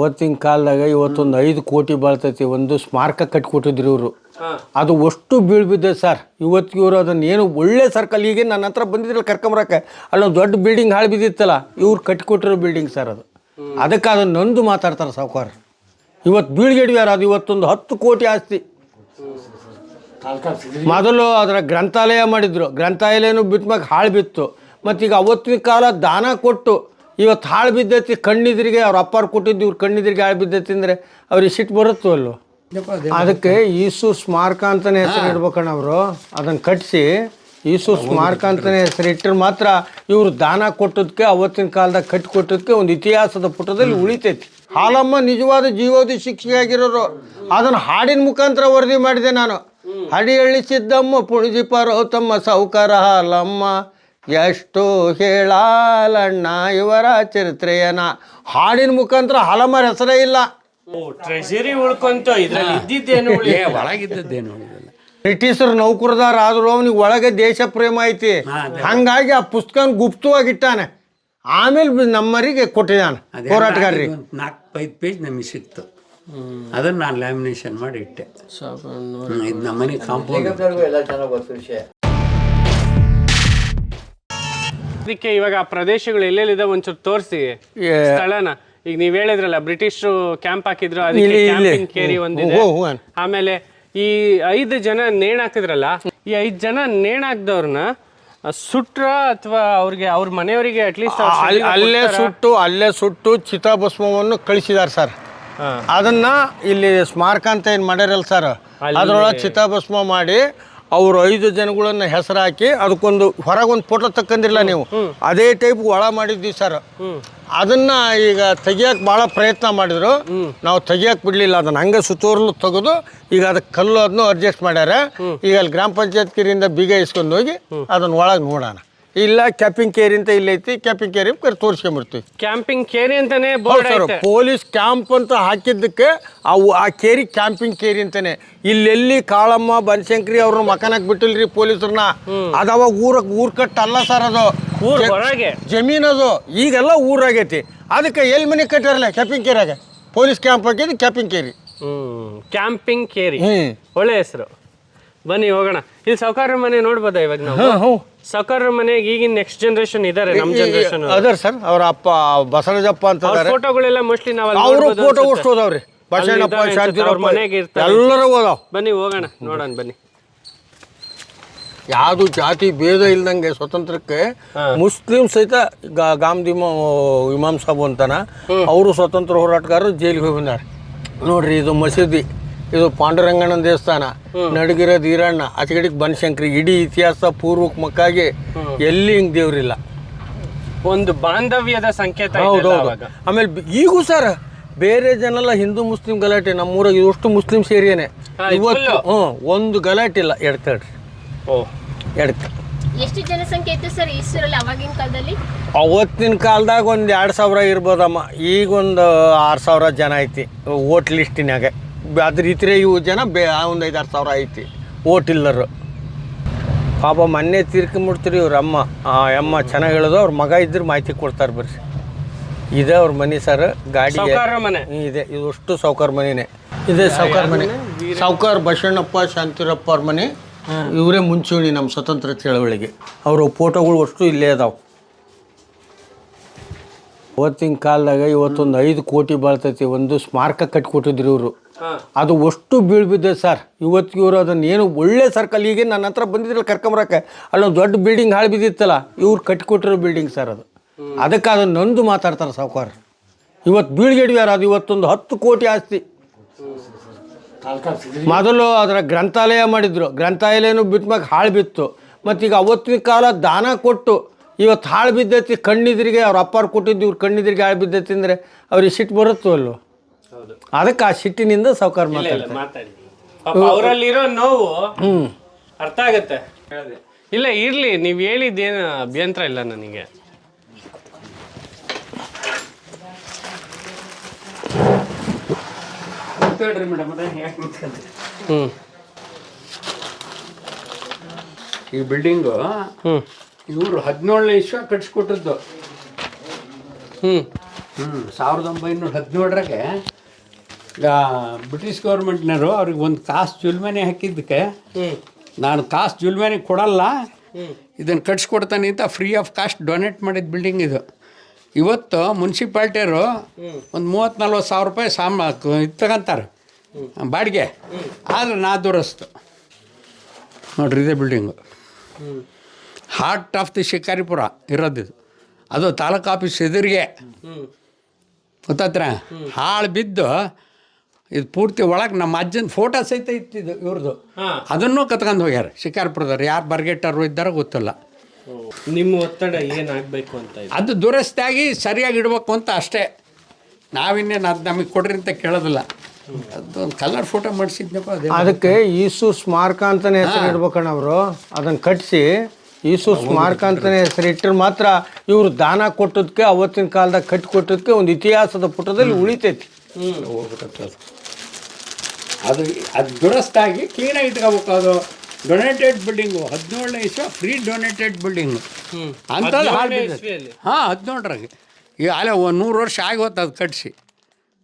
ಅವತ್ತಿನ ಕಾಲದಾಗ ಇವತ್ತೊಂದು ಐದು ಕೋಟಿ ಬಾಳ್ತೈತಿ ಒಂದು ಸ್ಮಾರಕ ಕಟ್ಕೊಟ್ಟಿದ್ರು ಇವರು. ಅದು ಅಷ್ಟು ಬೀಳ್ಬಿದ್ದೆ ಸರ್. ಇವತ್ತು ಇವರು ಅದನ್ನ ಏನು ಒಳ್ಳೆ ಸರ್ಕಲ್ ಈಗ ನನ್ನ ಹತ್ರ ಬಂದಿದ್ರಲ್ಲ ಕರ್ಕೊಂಬರಕ್ಕೆ ಅಲ್ಲೊಂದು ದೊಡ್ಡ ಬಿಲ್ಡಿಂಗ್ ಹಾಳು ಬಿದ್ದಿತ್ತಲ್ಲ ಇವ್ರು ಕಟ್ಕೊಟ್ಟಿರೋ ಬಿಲ್ಡಿಂಗ್ ಸರ್ ಅದು. ಅದಕ್ಕೆ ಅದನ್ನ ನೊಂದು ಮಾತಾಡ್ತಾರೆ ಸಾವುಕಾರ. ಇವತ್ತು ಬೀಳ್ಗೆಡ್ವ್ಯಾರ ಅದು ಇವತ್ತೊಂದು ಹತ್ತು ಕೋಟಿ ಆಸ್ತಿ. ಮೊದಲು ಅದರ ಗ್ರಂಥಾಲಯ ಮಾಡಿದ್ರು. ಗ್ರಂಥಾಲಯನೂ ಬಿಟ್ಮ್ಯಾಗ ಹಾಳು ಬಿತ್ತು. ಮತ್ತೀಗ ಅವತ್ತಿನ ಕಾಲ ದಾನ ಕೊಟ್ಟು ಇವತ್ತು ಹಾಳು ಬಿದ್ದೈತಿ ಕಣ್ಣಿದ್ರಿಗೆ ಅವ್ರ ಅಪ್ಪಾರು ಕೊಟ್ಟಿದ್ದು ಇವ್ರು ಕಣ್ಣಿದ್ರಿಗೆ ಹಾಳು ಬಿದ್ದೈತಿ ಅಂದರೆ ಅವ್ರಿಗೆ ಸಿಟ್ಟು ಬರುತ್ತೋ ಅಲ್ಲೋ? ಅದಕ್ಕೆ ಈಸು ಸ್ಮಾರಕ ಅಂತಲೇ ಹೆಸರು ಇಡ್ಬೇಕಣ್ಣ ಅವರು. ಅದನ್ನು ಕಟ್ಟಿಸಿ ಈಸು ಸ್ಮಾರಕ ಅಂತಲೇ ಹೆಸರು ಇಟ್ಟರೆ ಮಾತ್ರ ಇವರು ದಾನ ಕೊಟ್ಟದಕ್ಕೆ ಅವತ್ತಿನ ಕಾಲದಾಗ ಕಟ್ಟಿ ಕೊಟ್ಟದಕ್ಕೆ ಒಂದು ಇತಿಹಾಸದ ಪುಟದಲ್ಲಿ ಉಳಿತೈತಿ. ಹಾಲಮ್ಮ ನಿಜವಾದ ಜೀವೋದಿ ಶಿಕ್ಷೆಯಾಗಿರೋರು. ಅದನ್ನು ಹಾಡಿನ ಮುಖಾಂತರ ವರದಿ ಮಾಡಿದೆ ನಾನು. ಹಡಿಯಳ್ಳಿ ಸಿದ್ದಮ್ಮ ಪುಣಜಿ ಪರೋ ತಮ್ಮ ಸಾಹುಕಾರ ಹಾಲಮ್ಮ ಎಷ್ಟು ಹೇಳಾಲಣ್ಣ ಇವರ ಚರಿತ್ರೆಯನ ಹಾಡಿನ ಮುಖಾಂತರ ಹಲಮರ ಹೆಸರೇ ಇಲ್ಲ. ಟ್ರೆಜರಿ ಉಳ್ಕೊಂತ ಇದ್ರಲ್ಲಿ ಇದ್ದಿದ್ದೇನು ಉಳಿ? ಒಳಗಿದ್ದದ್ದೇನು ಉಳಿದಿಲ್ಲ ಬ್ರಿಟಿಷರು ನೌಕರದಾರ ಆದ್ರೂ ಅವನಿಗೆ ಒಳಗೆ ದೇಶ ಪ್ರೇಮ ಐತಿ. ಹಂಗಾಗಿ ಆ ಪುಸ್ತಕ ಗುಪ್ತವಾಗಿಟ್ಟಾನೆ. ಆಮೇಲೆ ಬಿ- ನಮ್ಮರಿಗೆ ಕೊಟ್ಟಿದ್ದಾನೆ ಹೋರಾಟಗಾರ್ರಿ ಹೋರಾಟಗಾರರಿಗೆ. ಒಂದು ನಾಲ್ಕು ಐದು ಪೇಜ್ ನಮಗೆ ಸಿಕ್ತು. ಅದನ್ನು ನಾನು ಲ್ಯಾಮಿನೇಷನ್ ಮಾಡಿ ಇಟ್ಟೆ. ಇದು ನಮ್ಮನೆ ಕಾಂಪೌಂಡ್ ಅದಕ್ಕೆ ಇವಾಗ ಆ ಪ್ರದೇಶಗಳು ಎಲ್ಲೆಲ್ಲಿದೆ ಒಂಚೂರು ತೋರಿಸಿ. ಸ್ಥಳನ. ಈಗ ನೀವ್ ಹೇಳಿದ್ರಲ್ಲ ಬ್ರಿಟಿಷರು ಕ್ಯಾಂಪ್ ಹಾಕಿದ್ರು ಅದಕ್ಕೆ. ಕ್ಯಾಂಪಿಂಗ್ ಕೇರಿ ಒಂದಿದೆ. ಆಮೇಲೆ ಈ ಐದು ಜನ ನೇಣ ಹಾಕಿದ್ರಲ್ಲ ಈ ಐದು ಜನ ನೇಣ ಹಾಕ್ದವ್ರನ್ನ ಸುಟ್ರ ಅಥವಾ ಅವ್ರಿಗೆ ಅವ್ರ ಮನೆಯವರಿಗೆ ಅಟ್ಲೀಸ್ಟ್ ಅಲ್- ಅಲ್ಲೇ ಸುಟ್ಟು ಅಲ್ಲೇ ಸುಟ್ಟು ಚಿತಾಭಸ್ಮವನ್ನು ಕಳಿಸಿದಾರೆ ಸರ್. ಅದನ್ನ ಇಲ್ಲಿ ಸ್ಮಾರಕ ಅಂತ ಏನ್ ಮಾಡ್ಯಾರಲ್ಲ ಸರ್ ಅದ್ರೊಳಗೆ ಚಿತಾಭಸ್ಮ ಮಾಡಿ ಅವ್ರು ಐದು ಜನಗಳನ್ನ ಹೆಸರು ಹಾಕಿ ಅದಕ್ಕೊಂದು ಹೊರಗೊಂದು ಫೋಟೋ ತಕ್ಕಂದಿರಲ್ಲ ನೀವು. ಅದೇ ಟೈಪ್ ಒಳ ಮಾಡಿದ್ವಿ ಸರ್ ಅದನ್ನ ಈಗ ತೆಗಿಯಕ್ಕೆ ಭಾಳ ಪ್ರಯತ್ನ ಮಾಡಿದ್ರು. ನಾವು ತೆಗಿಯಕ್ಕೆ ಬಿಡಲಿಲ್ಲ ಅದನ್ನ ಹಂಗೆ ಸುತ್ತೋರ್ಲು ತೆಗೆದು ಈಗ ಅದಕ್ಕೆ ಕಲ್ಲು ಅದನ್ನು ಅಡ್ಜಸ್ಟ್ ಮಾಡ್ಯಾರ. ಈಗ ಅಲ್ಲಿ ಗ್ರಾಮ ಪಂಚಾಯತ್ ಕಿರಿಯಿಂದ ಬೀಗ ಇಸ್ಕೊಂಡು ಹೋಗಿ ಅದನ್ನ ಒಳಗೆ ನೋಡೋಣ. ಇಲ್ಲ ಕ್ಯಾಪಿಂಗ್ ಕೇರಿ ಅಂತ ಇಲ್ಲೈತಿ ಕ್ಯಾಪಿಂಗ್ ಕೇರಿ ಕರೆ ತೋರಿಸ್ಕೊಂಬರ್ತೀವಿ ಕ್ಯಾಂಪಿಂಗ್ ಕೇರಿ ಅಂತಾನೆ ಬೋರ್ಡ್ ಸರ್ ಐತೆ. ಪೊಲೀಸ್ ಕ್ಯಾಂಪ್ ಅಂತ ಹಾಕಿದ್ದಕ್ಕೆ ಅವು ಆ ಕೇರಿ ಕ್ಯಾಂಪಿಂಗ್ ಕೇರಿ ಅಂತಾನೆ. ಇಲ್ಲೆಲ್ಲಿ ಕಾಳಮ್ಮ ಬನಶಂಕರಿ ಅವ್ರನ್ನ ಮಕನಕ್ ಬಿಟ್ಟಿಲ್ರಿ ಪೊಲೀಸರನ್ನ. ಅದಾವ ಊರ ಊರ್ ಕಟ್ಟ ಅಲ್ಲ ಸರ್ ಅದು. ಊರ್ ಜ- ಹೊರಗೆ. ಜಮೀನ್ ಅದು. ಈಗೆಲ್ಲ ಊರಾಗೈತಿ ಅದಕ್ಕೆ ಎಲ್ಲಿ ಮನೆ ಕಟ್ಟಾರಲ್ಲ ಕ್ಯಾಪಿಂಗ್ ಕೇರಿಯಾಗ ಪೊಲೀಸ್ ಕ್ಯಾಂಪ್ ಹಾಕಿದ್ದು ಕ್ಯಾಪಿಂಗ್ ಕೇರಿ ಹ್ಮ್ ಕ್ಯಾಂಪಿಂಗ್ ಕೇರಿ ಹ್ಮ್. ಒಳ್ಳೆ ಹೆಸರು. ಬನ್ನಿ ಹೋಗೋಣ. ಇಲ್ಲಿ ಸಾವುಕಾರ ಮನೆ ನೋಡ್ಬೋದಾ ಇವಾಗ ನಾವು? ಸಹಕಾರ ಹ್ಞೂ ಸಾವುಕಾರ ಮನೆಗೆ ಈಗಿನ ನೆಕ್ಸ್ಟ್ ಜನರೇಷನ್ ಇದಾರೆ ನಮ್ ಜನರೇಷನ್ ಅದರ ಸರ್ ಅವ್ರ ಅಪ್ಪ ಬಸವರಾಜಪ್ಪ ಅಂತ ಫೋಟೋಗಳೆಲ್ಲ ಮೋಸ್ಟ್ಲಿ ನಾವು ಅವರು ನೋಡ್ಬೋದು ಫೋಟೋ ಅನ್ಸುತ್ತೆ. ಅವ್ರ ಶಾಂತಿರಪ್ಪ ಮನೆಗೆ ಇರ್ತಾರೆ. ಎಲ್ಲರೂ ಹೋದಾವ್. ಬನ್ನಿ ಹೋಗೋಣ ನೋಡೋಣ ಬನ್ನಿ. ಯಾವುದು ಜಾತಿ ಭೇದ ಇಲ್ದಂಗೆ ಸ್ವತಂತ್ರಕ್ಕೆ ಮುಸ್ಲಿಂ ಸಹಿತ ಗಾ- ಇಮಾಮ್ ಸಾಬು ಅಂತಾನ ಅವರು ಸ್ವತಂತ್ರ ಹೋರಾಟಗಾರರು ಜೈಲಿಗೆ ಹೋಗಿ ಬಂದಾರೆ. ನೋಡ್ರಿ ಇದು ಮಸೀದಿ. ಇದು ಪಾಂಡುರಂಗಣ್ಣನ ದೇವಸ್ಥಾನ ನಡಗಿರೋದು ಈರಣ್ಣ ಆಚೆಗಡೆಗೆ ಬನಶಂಕರಿ ಇಡೀ ಇತಿಹಾಸ ಪೂರ್ವಕ್ಕಾಗಿ ಎಲ್ಲಿ ಹಿಂಗೆ ದೇವ್ರಿಲ್ಲ. ಒಂದು ಬಾಂಧವ್ಯದ ಸಂಕೇತ ಹೌದೌದು. ಆಮೇಲೆ ಈಗೂ ಸರ್ ಬೇರೆ ಜನ ಎಲ್ಲ ಹಿಂದೂ ಮುಸ್ಲಿಂ ಗಲಾಟೆ ನಮ್ಮೂರಾಗ ಇವಷ್ಟು ಮುಸ್ಲಿಂ ಏರಿಯಾನೆ ಇವತ್ತು. ಹ್ಞೂ ಒಂದು ಗಲಾಟೆ ಇಲ್ಲ ಎಡ್ತಾಡ್ರಿ ಓ. ಎಡ್ತ ಎಷ್ಟು ಜನಸಂಖ್ಯೆ ಇತ್ತು ಸರ್ ಈಶ್ವರಲ್ಲಿ ಅವಾಗಿನ ಕಾಲದಲ್ಲಿ? ಅವತ್ತಿನ ಕಾಲದಾಗ ಒಂದು ಎರಡು ಸಾವಿರ ಇರ್ಬೋದಮ್ಮ ಈಗ ಒಂದು ಆರು ಸಾವಿರ ಜನ ಐತಿ ಓಟ್ ಲಿಸ್ಟಿನಾಗ ಅದ್ರ ಇತರೆ ಇವು ಜನ ಬೇ ಒಂದು ಐದಾರು ಸಾವಿರ ಐತಿ ಓಟಿಲ್ಲರು ಇಲ್ಲರು. ಪಾಪ ಮೊನ್ನೆ ತೀರ್ಕೊಂಬಿಡ್ತೀರಿ ಇವ್ರ ಅಮ್ಮ. ಆ ಅಮ್ಮ ಚೆನ್ನಾಗಿ ಹೇಳೋದು ಅವ್ರ ಮಗ ಇದ್ರೆ ಮಾಹಿತಿ ಕೊಡ್ತಾರೆ ಬರ್ರಿ. ಇದೆ ಅವ್ರ ಮನೆ ಸರ್ ಗಾಡಿ ಮನೆ. ಇದೆ ಇದು. ಅಷ್ಟು ಸಾವುಕಾರ ಮನೆನೇ. ಇದೆ ಸಾವುಕಾರ ಮನೆ. ಸಾವುಕಾರ ಬಸಣ್ಣಪ್ಪ ಶಾಂತಿರಪ್ಪ ಅವ್ರ ಮನೆ. ಇವರೇ ಮುಂಚೂಣಿ ನಮ್ಮ ಸ್ವತಂತ್ರ ಚಳವಳಿಗೆ ಅವರ ಫೋಟೋಗಳು ಅಷ್ಟು ಇಲ್ಲೇ ಅದಾವೆ. ಇವತ್ತಿನ ಕಾಲದಾಗ ಇವತ್ತೊಂದು ಐದು ಕೋಟಿ ಬಾಳ್ತೈತಿ ಒಂದು ಸ್ಮಾರಕ ಕಟ್ಕೊಟ್ಟಿದ್ರು ಇವರು. ಅದು ಅಷ್ಟು ಬೀಳ್ಬಿದ್ದೆ ಸರ್. ಇವತ್ತಿಗೆ ಇವರು ಅದನ್ನ ಏನು ಒಳ್ಳೆ ಸರ್ಕಲ್ ಈಗ ನನ್ನ ಹತ್ರ ಬಂದಿದ್ರಲ್ಲ ಕರ್ಕೊಂಬರಕ್ಕೆ ಅಲ್ಲೊಂದು ದೊಡ್ಡ ಬಿಲ್ಡಿಂಗ್ ಹಾಳು ಬಿದ್ದಿತ್ತಲ್ಲ ಇವ್ರು ಕಟ್ಕೊಟ್ಟಿರೋ ಬಿಲ್ಡಿಂಗ್ ಸರ್ ಅದು. ಅದಕ್ಕೆ ಅದನ್ನ ನಂದು ಮಾತಾಡ್ತಾರೆ ಸಾವುಕಾರ ಇವತ್ತು ಬೀಳ್ಗೆಡ್ವ್ಯಾರ ಅದು ಇವತ್ತೊಂದು ಹತ್ತು ಕೋಟಿ ಆಸ್ತಿ. ಮೊದಲು ಅದರ ಗ್ರಂಥಾಲಯ ಮಾಡಿದ್ರು. ಗ್ರಂಥಾಲಯನೂ ಬಿಟ್ಮ್ಯಾಗ ಹಾಳು ಬಿತ್ತು. ಮತ್ತೀಗ ಅವತ್ತಿನ ಕಾಲ ದಾನ ಕೊಟ್ಟು ಇವತ್ತು ಹಾಳು ಬಿದ್ದೈತಿ ಕಣ್ಣಿದ್ರಿಗೆ ಅವ್ರ ಅಪ್ಪಾರು ಕೊಟ್ಟಿದ್ದು ಇವ್ರು ಕಣ್ಣಿದ್ರಿಗೆ ಹಾಳು ಬಿದ್ದೈತಿ ಅಂದರೆ ಅವ್ರಿಗೆ ಸಿಟ್ಟು ಬರುತ್ತೋ ಅಲ್ಲೋ? ಅದಕ್ಕೆ ಆ ಸಿಟ್ಟಿನಿಂದ ಸಾವುಕಾರ ಇಲ್ಲ ಇಲ್ಲ ಮಾತಾಡ್ತಾರೆ. ಮಾತಾಡಿ. ಪಾಪ ಅವರಲ್ಲಿರೋ ನೋವು ಅರ್ಥ ಆಗತ್ತೆ. ಇಲ್ಲ ಇರ್ಲಿ ನೀವ್ ಹೇಳಿದ್ದೇನು ಅಭ್ಯಂತರ ಇಲ್ಲ ನನಗೆ. ಹೇಳ್ರಿ ಮೇಡಮ್ ಯಾಕೆ ನಿಂತ್ಕೊಂಡ್ರಿ ಹ್ಮ್. ಈ ಬಿಲ್ಡಿಂಗು ಹ್ಮ್. ಇವರು ಹದಿನೇಳನೇ ಇಸ್ವ ಕಟ್ಸ್ಕೊಟ್ಟದ್ದು. ಹ್ಮ್. ಹ್ಞೂ ಸಾವಿರದ ಒಂಬೈನೂರ ಹದಿನೇಳರಾಗೆ ಬ್ರಿಟಿಷ್ ಗೌರ್ಮೆಂಟ್ನವರು ಅವ್ರಿಗೆ ಒಂದು ಕಾಸು ಜುಲ್ಮೆನೆ ಹಾಕಿದ್ದಕ್ಕೆ ನಾನು ಕಾಸು ಜುಲ್ಮೆನೆ ಕೊಡಲ್ಲ. ಇದನ್ನು ಕಟ್ಸ್ಕೊಡ್ತಾನೆ ಅಂತ ಫ್ರೀ ಆಫ್ ಕಾಸ್ಟ್ ಡೊನೇಟ್ ಮಾಡಿದ ಬಿಲ್ಡಿಂಗ್ ಇದು. ಇವತ್ತು ಮುನ್ಸಿಪಾಲ್ಟಿಯವರು ಒಂದು ಮೂವತ್ತು ನಲ್ವತ್ತು ಸಾವಿರ ರೂಪಾಯಿ ಸಾಮ ಇದು ತಗೊಂತಾರೆ. ಬಾಡಿಗೆ. ಆದರೆ ನಾ ದುರಸ್ತು. ನೋಡ್ರಿ ಇದೇ building. Heart of the Shikaripura ಇರೋದಿದು ಅದು ತಾಲೂಕು ಆಫೀಸ್ ಎದುರಿಗೆ. ಗೊತ್ತಾತ್ರ? ಹಾಳು ಬಿದ್ದು ಇದು ಪೂರ್ತಿ ಒಳಗೆ ನಮ್ಮ ಅಜ್ಜನ ಫೋಟೋ ಸಹಿತ ಇತ್ತಿದ್ದು ಇವ್ರದ್ದು ಅದನ್ನು ಕತ್ಕೊಂಡು ಹೋಗ್ಯಾರ. ಶಿಕಾರ್ಪುರದವ್ರು. ಯಾರು ಬರ್ಗೆಟ್ಟರು ಇದ್ದಾರೋ ಗೊತ್ತಿಲ್ಲ. ನಿಮ್ಮ ಒತ್ತಡ ಏನಾಗಬೇಕು ಅಂತ ಇದೆ? ಅದು ದುರಸ್ತಿಯಾಗಿ ಸರಿಯಾಗಿ ಇಡಬೇಕು ಅಂತ ಅಷ್ಟೇ. ನಾವಿನ್ನೇನು ಅದು ನಮಗೆ ಕೊಡ್ರಿ ಅಂತ ಕೇಳೋದಿಲ್ಲ. ಅದು ಕಲರ್ ಫೋಟೋ ಮಾಡಿಸಿದ್ನಪ್ಪ ಅದೇ ಅದಕ್ಕೆ ಈಸು ಸ್ಮಾರಕ ಅಂತಾನೆ ಹೆಸರು ಇಡ್ಬೇಕಣ್ಣ ಅವರು. ಅದನ್ನು ಕಟ್ಟಿಸಿ ಈಸು ಸ್ಮಾರಕ ಅಂತಾನೆ ಹೆಸರು ಇಟ್ಟರೆ ಮಾತ್ರ ಇವರು ದಾನ ಕೊಟ್ಟದಕ್ಕೆ ಅವತ್ತಿನ ಕಾಲದಾಗ ಕಟ್ಟಿ ಕೊಟ್ಟದಕ್ಕೆ ಒಂದು ಇತಿಹಾಸದ ಪುಟದಲ್ಲಿ ಉಳಿತೈತಿ. ಹೋಗ್ಬಿಟ್ಟತ್ತೆ ಅದು ಅದು ದುರಸ್ತಾಗಿ ಕ್ಲೀನಾಗಿ ಇಟ್ಕೋಬೇಕು. ಅದು ಡೊನೇಟೆಡ್ ಬಿಲ್ಡಿಂಗು ಹದಿನೇಳನೇ ಇಸ್ವ ಫ್ರೀ ಡೊನೇಟೆಡ್ ಬಿಲ್ಡಿಂಗು ಅಂಥದ್ದು ಹಾಳು? ಹಾಂ ಹದಿನೇಳರಾಗೆ. ಈಗ ಅಲ್ಲೇ ಒಂದು ನೂರು ವರ್ಷ ಆಗಿ ಹೋತು ಅದು ಕಟ್ಟಿಸಿ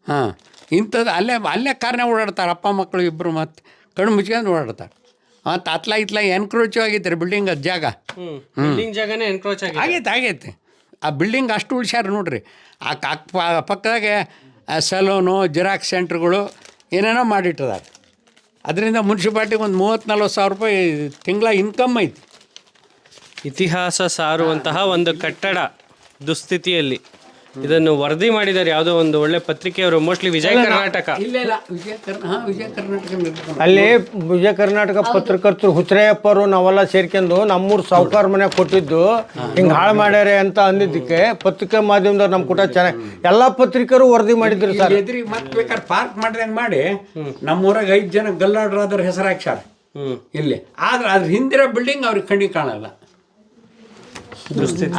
ಹಾಂ ಇಂಥದ್ದು ಅಲ್ಲೇ ಅಲ್ಲೇ ಕಾರ್ನೇ ಓಡಾಡ್ತಾರೆ ಅಪ್ಪ ಮಕ್ಕಳು ಇಬ್ಬರು ಮತ್ತೆ ಕಣ್ಣು ಮುಚ್ಕೊಂಡು ಓಡಾಡ್ತಾರೆ. ಮತ್ತು ಅತ್ಲ ಇತ್ಲ ಎನ್ಕ್ರೋಚ್ ಆಗೈತೆ ಬಿಲ್ಡಿಂಗ್ ಅದು ಜಾಗ. ಜಾಗನೇ ಎನ್ಕ್ರೋಚ್ ಆಗಿ ಆಗೈತೆ ಆಗೈತೆ. ಆ ಬಿಲ್ಡಿಂಗ್ ಅಷ್ಟು ಉಳ್ಸ್ಯಾರ ನೋಡ್ರಿ. ಆ ಪಕ್ಕದಾಗೆ ಸಲೂನು ಜಿರಾಕ್ಸ್ ಸೆಂಟ್ರ್ಗಳು ಏನೇನೋ ಮಾಡಿಟ್ಟಿದ್ದಾರೆ. ಅದರಿಂದ ಮುನ್ಸಿಪಾಲ್ಟಿಗೆ ಒಂದು ಮೂವತ್ತು ನಲ್ವತ್ತು ಸಾವಿರ ರೂಪಾಯಿ ತಿಂಗಳ ಇನ್ಕಮ್ ಐತಿ. ಇತಿಹಾಸ ಸಾರುವಂತಹ ಒಂದು ಕಟ್ಟಡ ದುಸ್ಥಿತಿಯಲ್ಲಿ. ಇದನ್ನು ವರದಿ ಮಾಡಿದ್ದಾರೆ. ಯಾವುದೋ ಒಂದು ಒಳ್ಳೆ ಪತ್ರಿಕೆಯವರು ಮೋಸ್ಟ್ಲಿ ವಿಜಯ ಕರ್ನಾಟಕ. ಇಲ್ಲ ಇಲ್ಲ ವಿಜಯ ಕರ್ನಾ ಹಾಂ ವಿಜಯ ಕರ್ನಾಟಕ ನಿರ್ಮಾಣ. ಅಲ್ಲಿ ವಿಜಯ ಕರ್ನಾಟಕ ಪತ್ರಕರ್ತರು ಹುತ್ರೇಯಪ್ಪರು ನಾವೆಲ್ಲ ಸೇರ್ಕೊಂಡು ನಮ್ಮೂರು ಸಾವುಕಾರ ಮನೆ ಕೊಟ್ಟಿದ್ದು ಹಿಂಗ್ ಹಾಳು ಮಾಡ್ಯಾರೆ ಅಂತ ಅಂದಿದ್ದಕ್ಕೆ ಪತ್ರಿಕೆ ಮಾಧ್ಯಮದವ್ರು ನಮ್ ಕೂಡ ಚೆನ್ನಾಗಿ ಎಲ್ಲಾ ಪತ್ರಿಕರು ವರದಿ ಮಾಡಿದ್ರು ಸರ್. ಇಲ್ಲಿ ಮತ್ತೆ ಬೇಕಾದ್ರೆ ಪಾರ್ಕ್ ಮಾಡ್ದಂಗೆ ಮಾಡಿ ನಮ್ಮೂರಾಗ ಐದು ಜನ ಗಲ್ಲಾಡ್ರಾದ್ರ ಹೆಸರು ಹಾಕ್ಸಾರ ಹ್ಮ್. ಇಲ್ಲಿ. ಆದ್ರೆ ಅದ್ರ ಹಿಂದಿರೋ ಬಿಲ್ಡಿಂಗ್ ಅವ್ರಿಗೆ ಕಣ್ಣಿ ಕಾಣಲ್ಲ.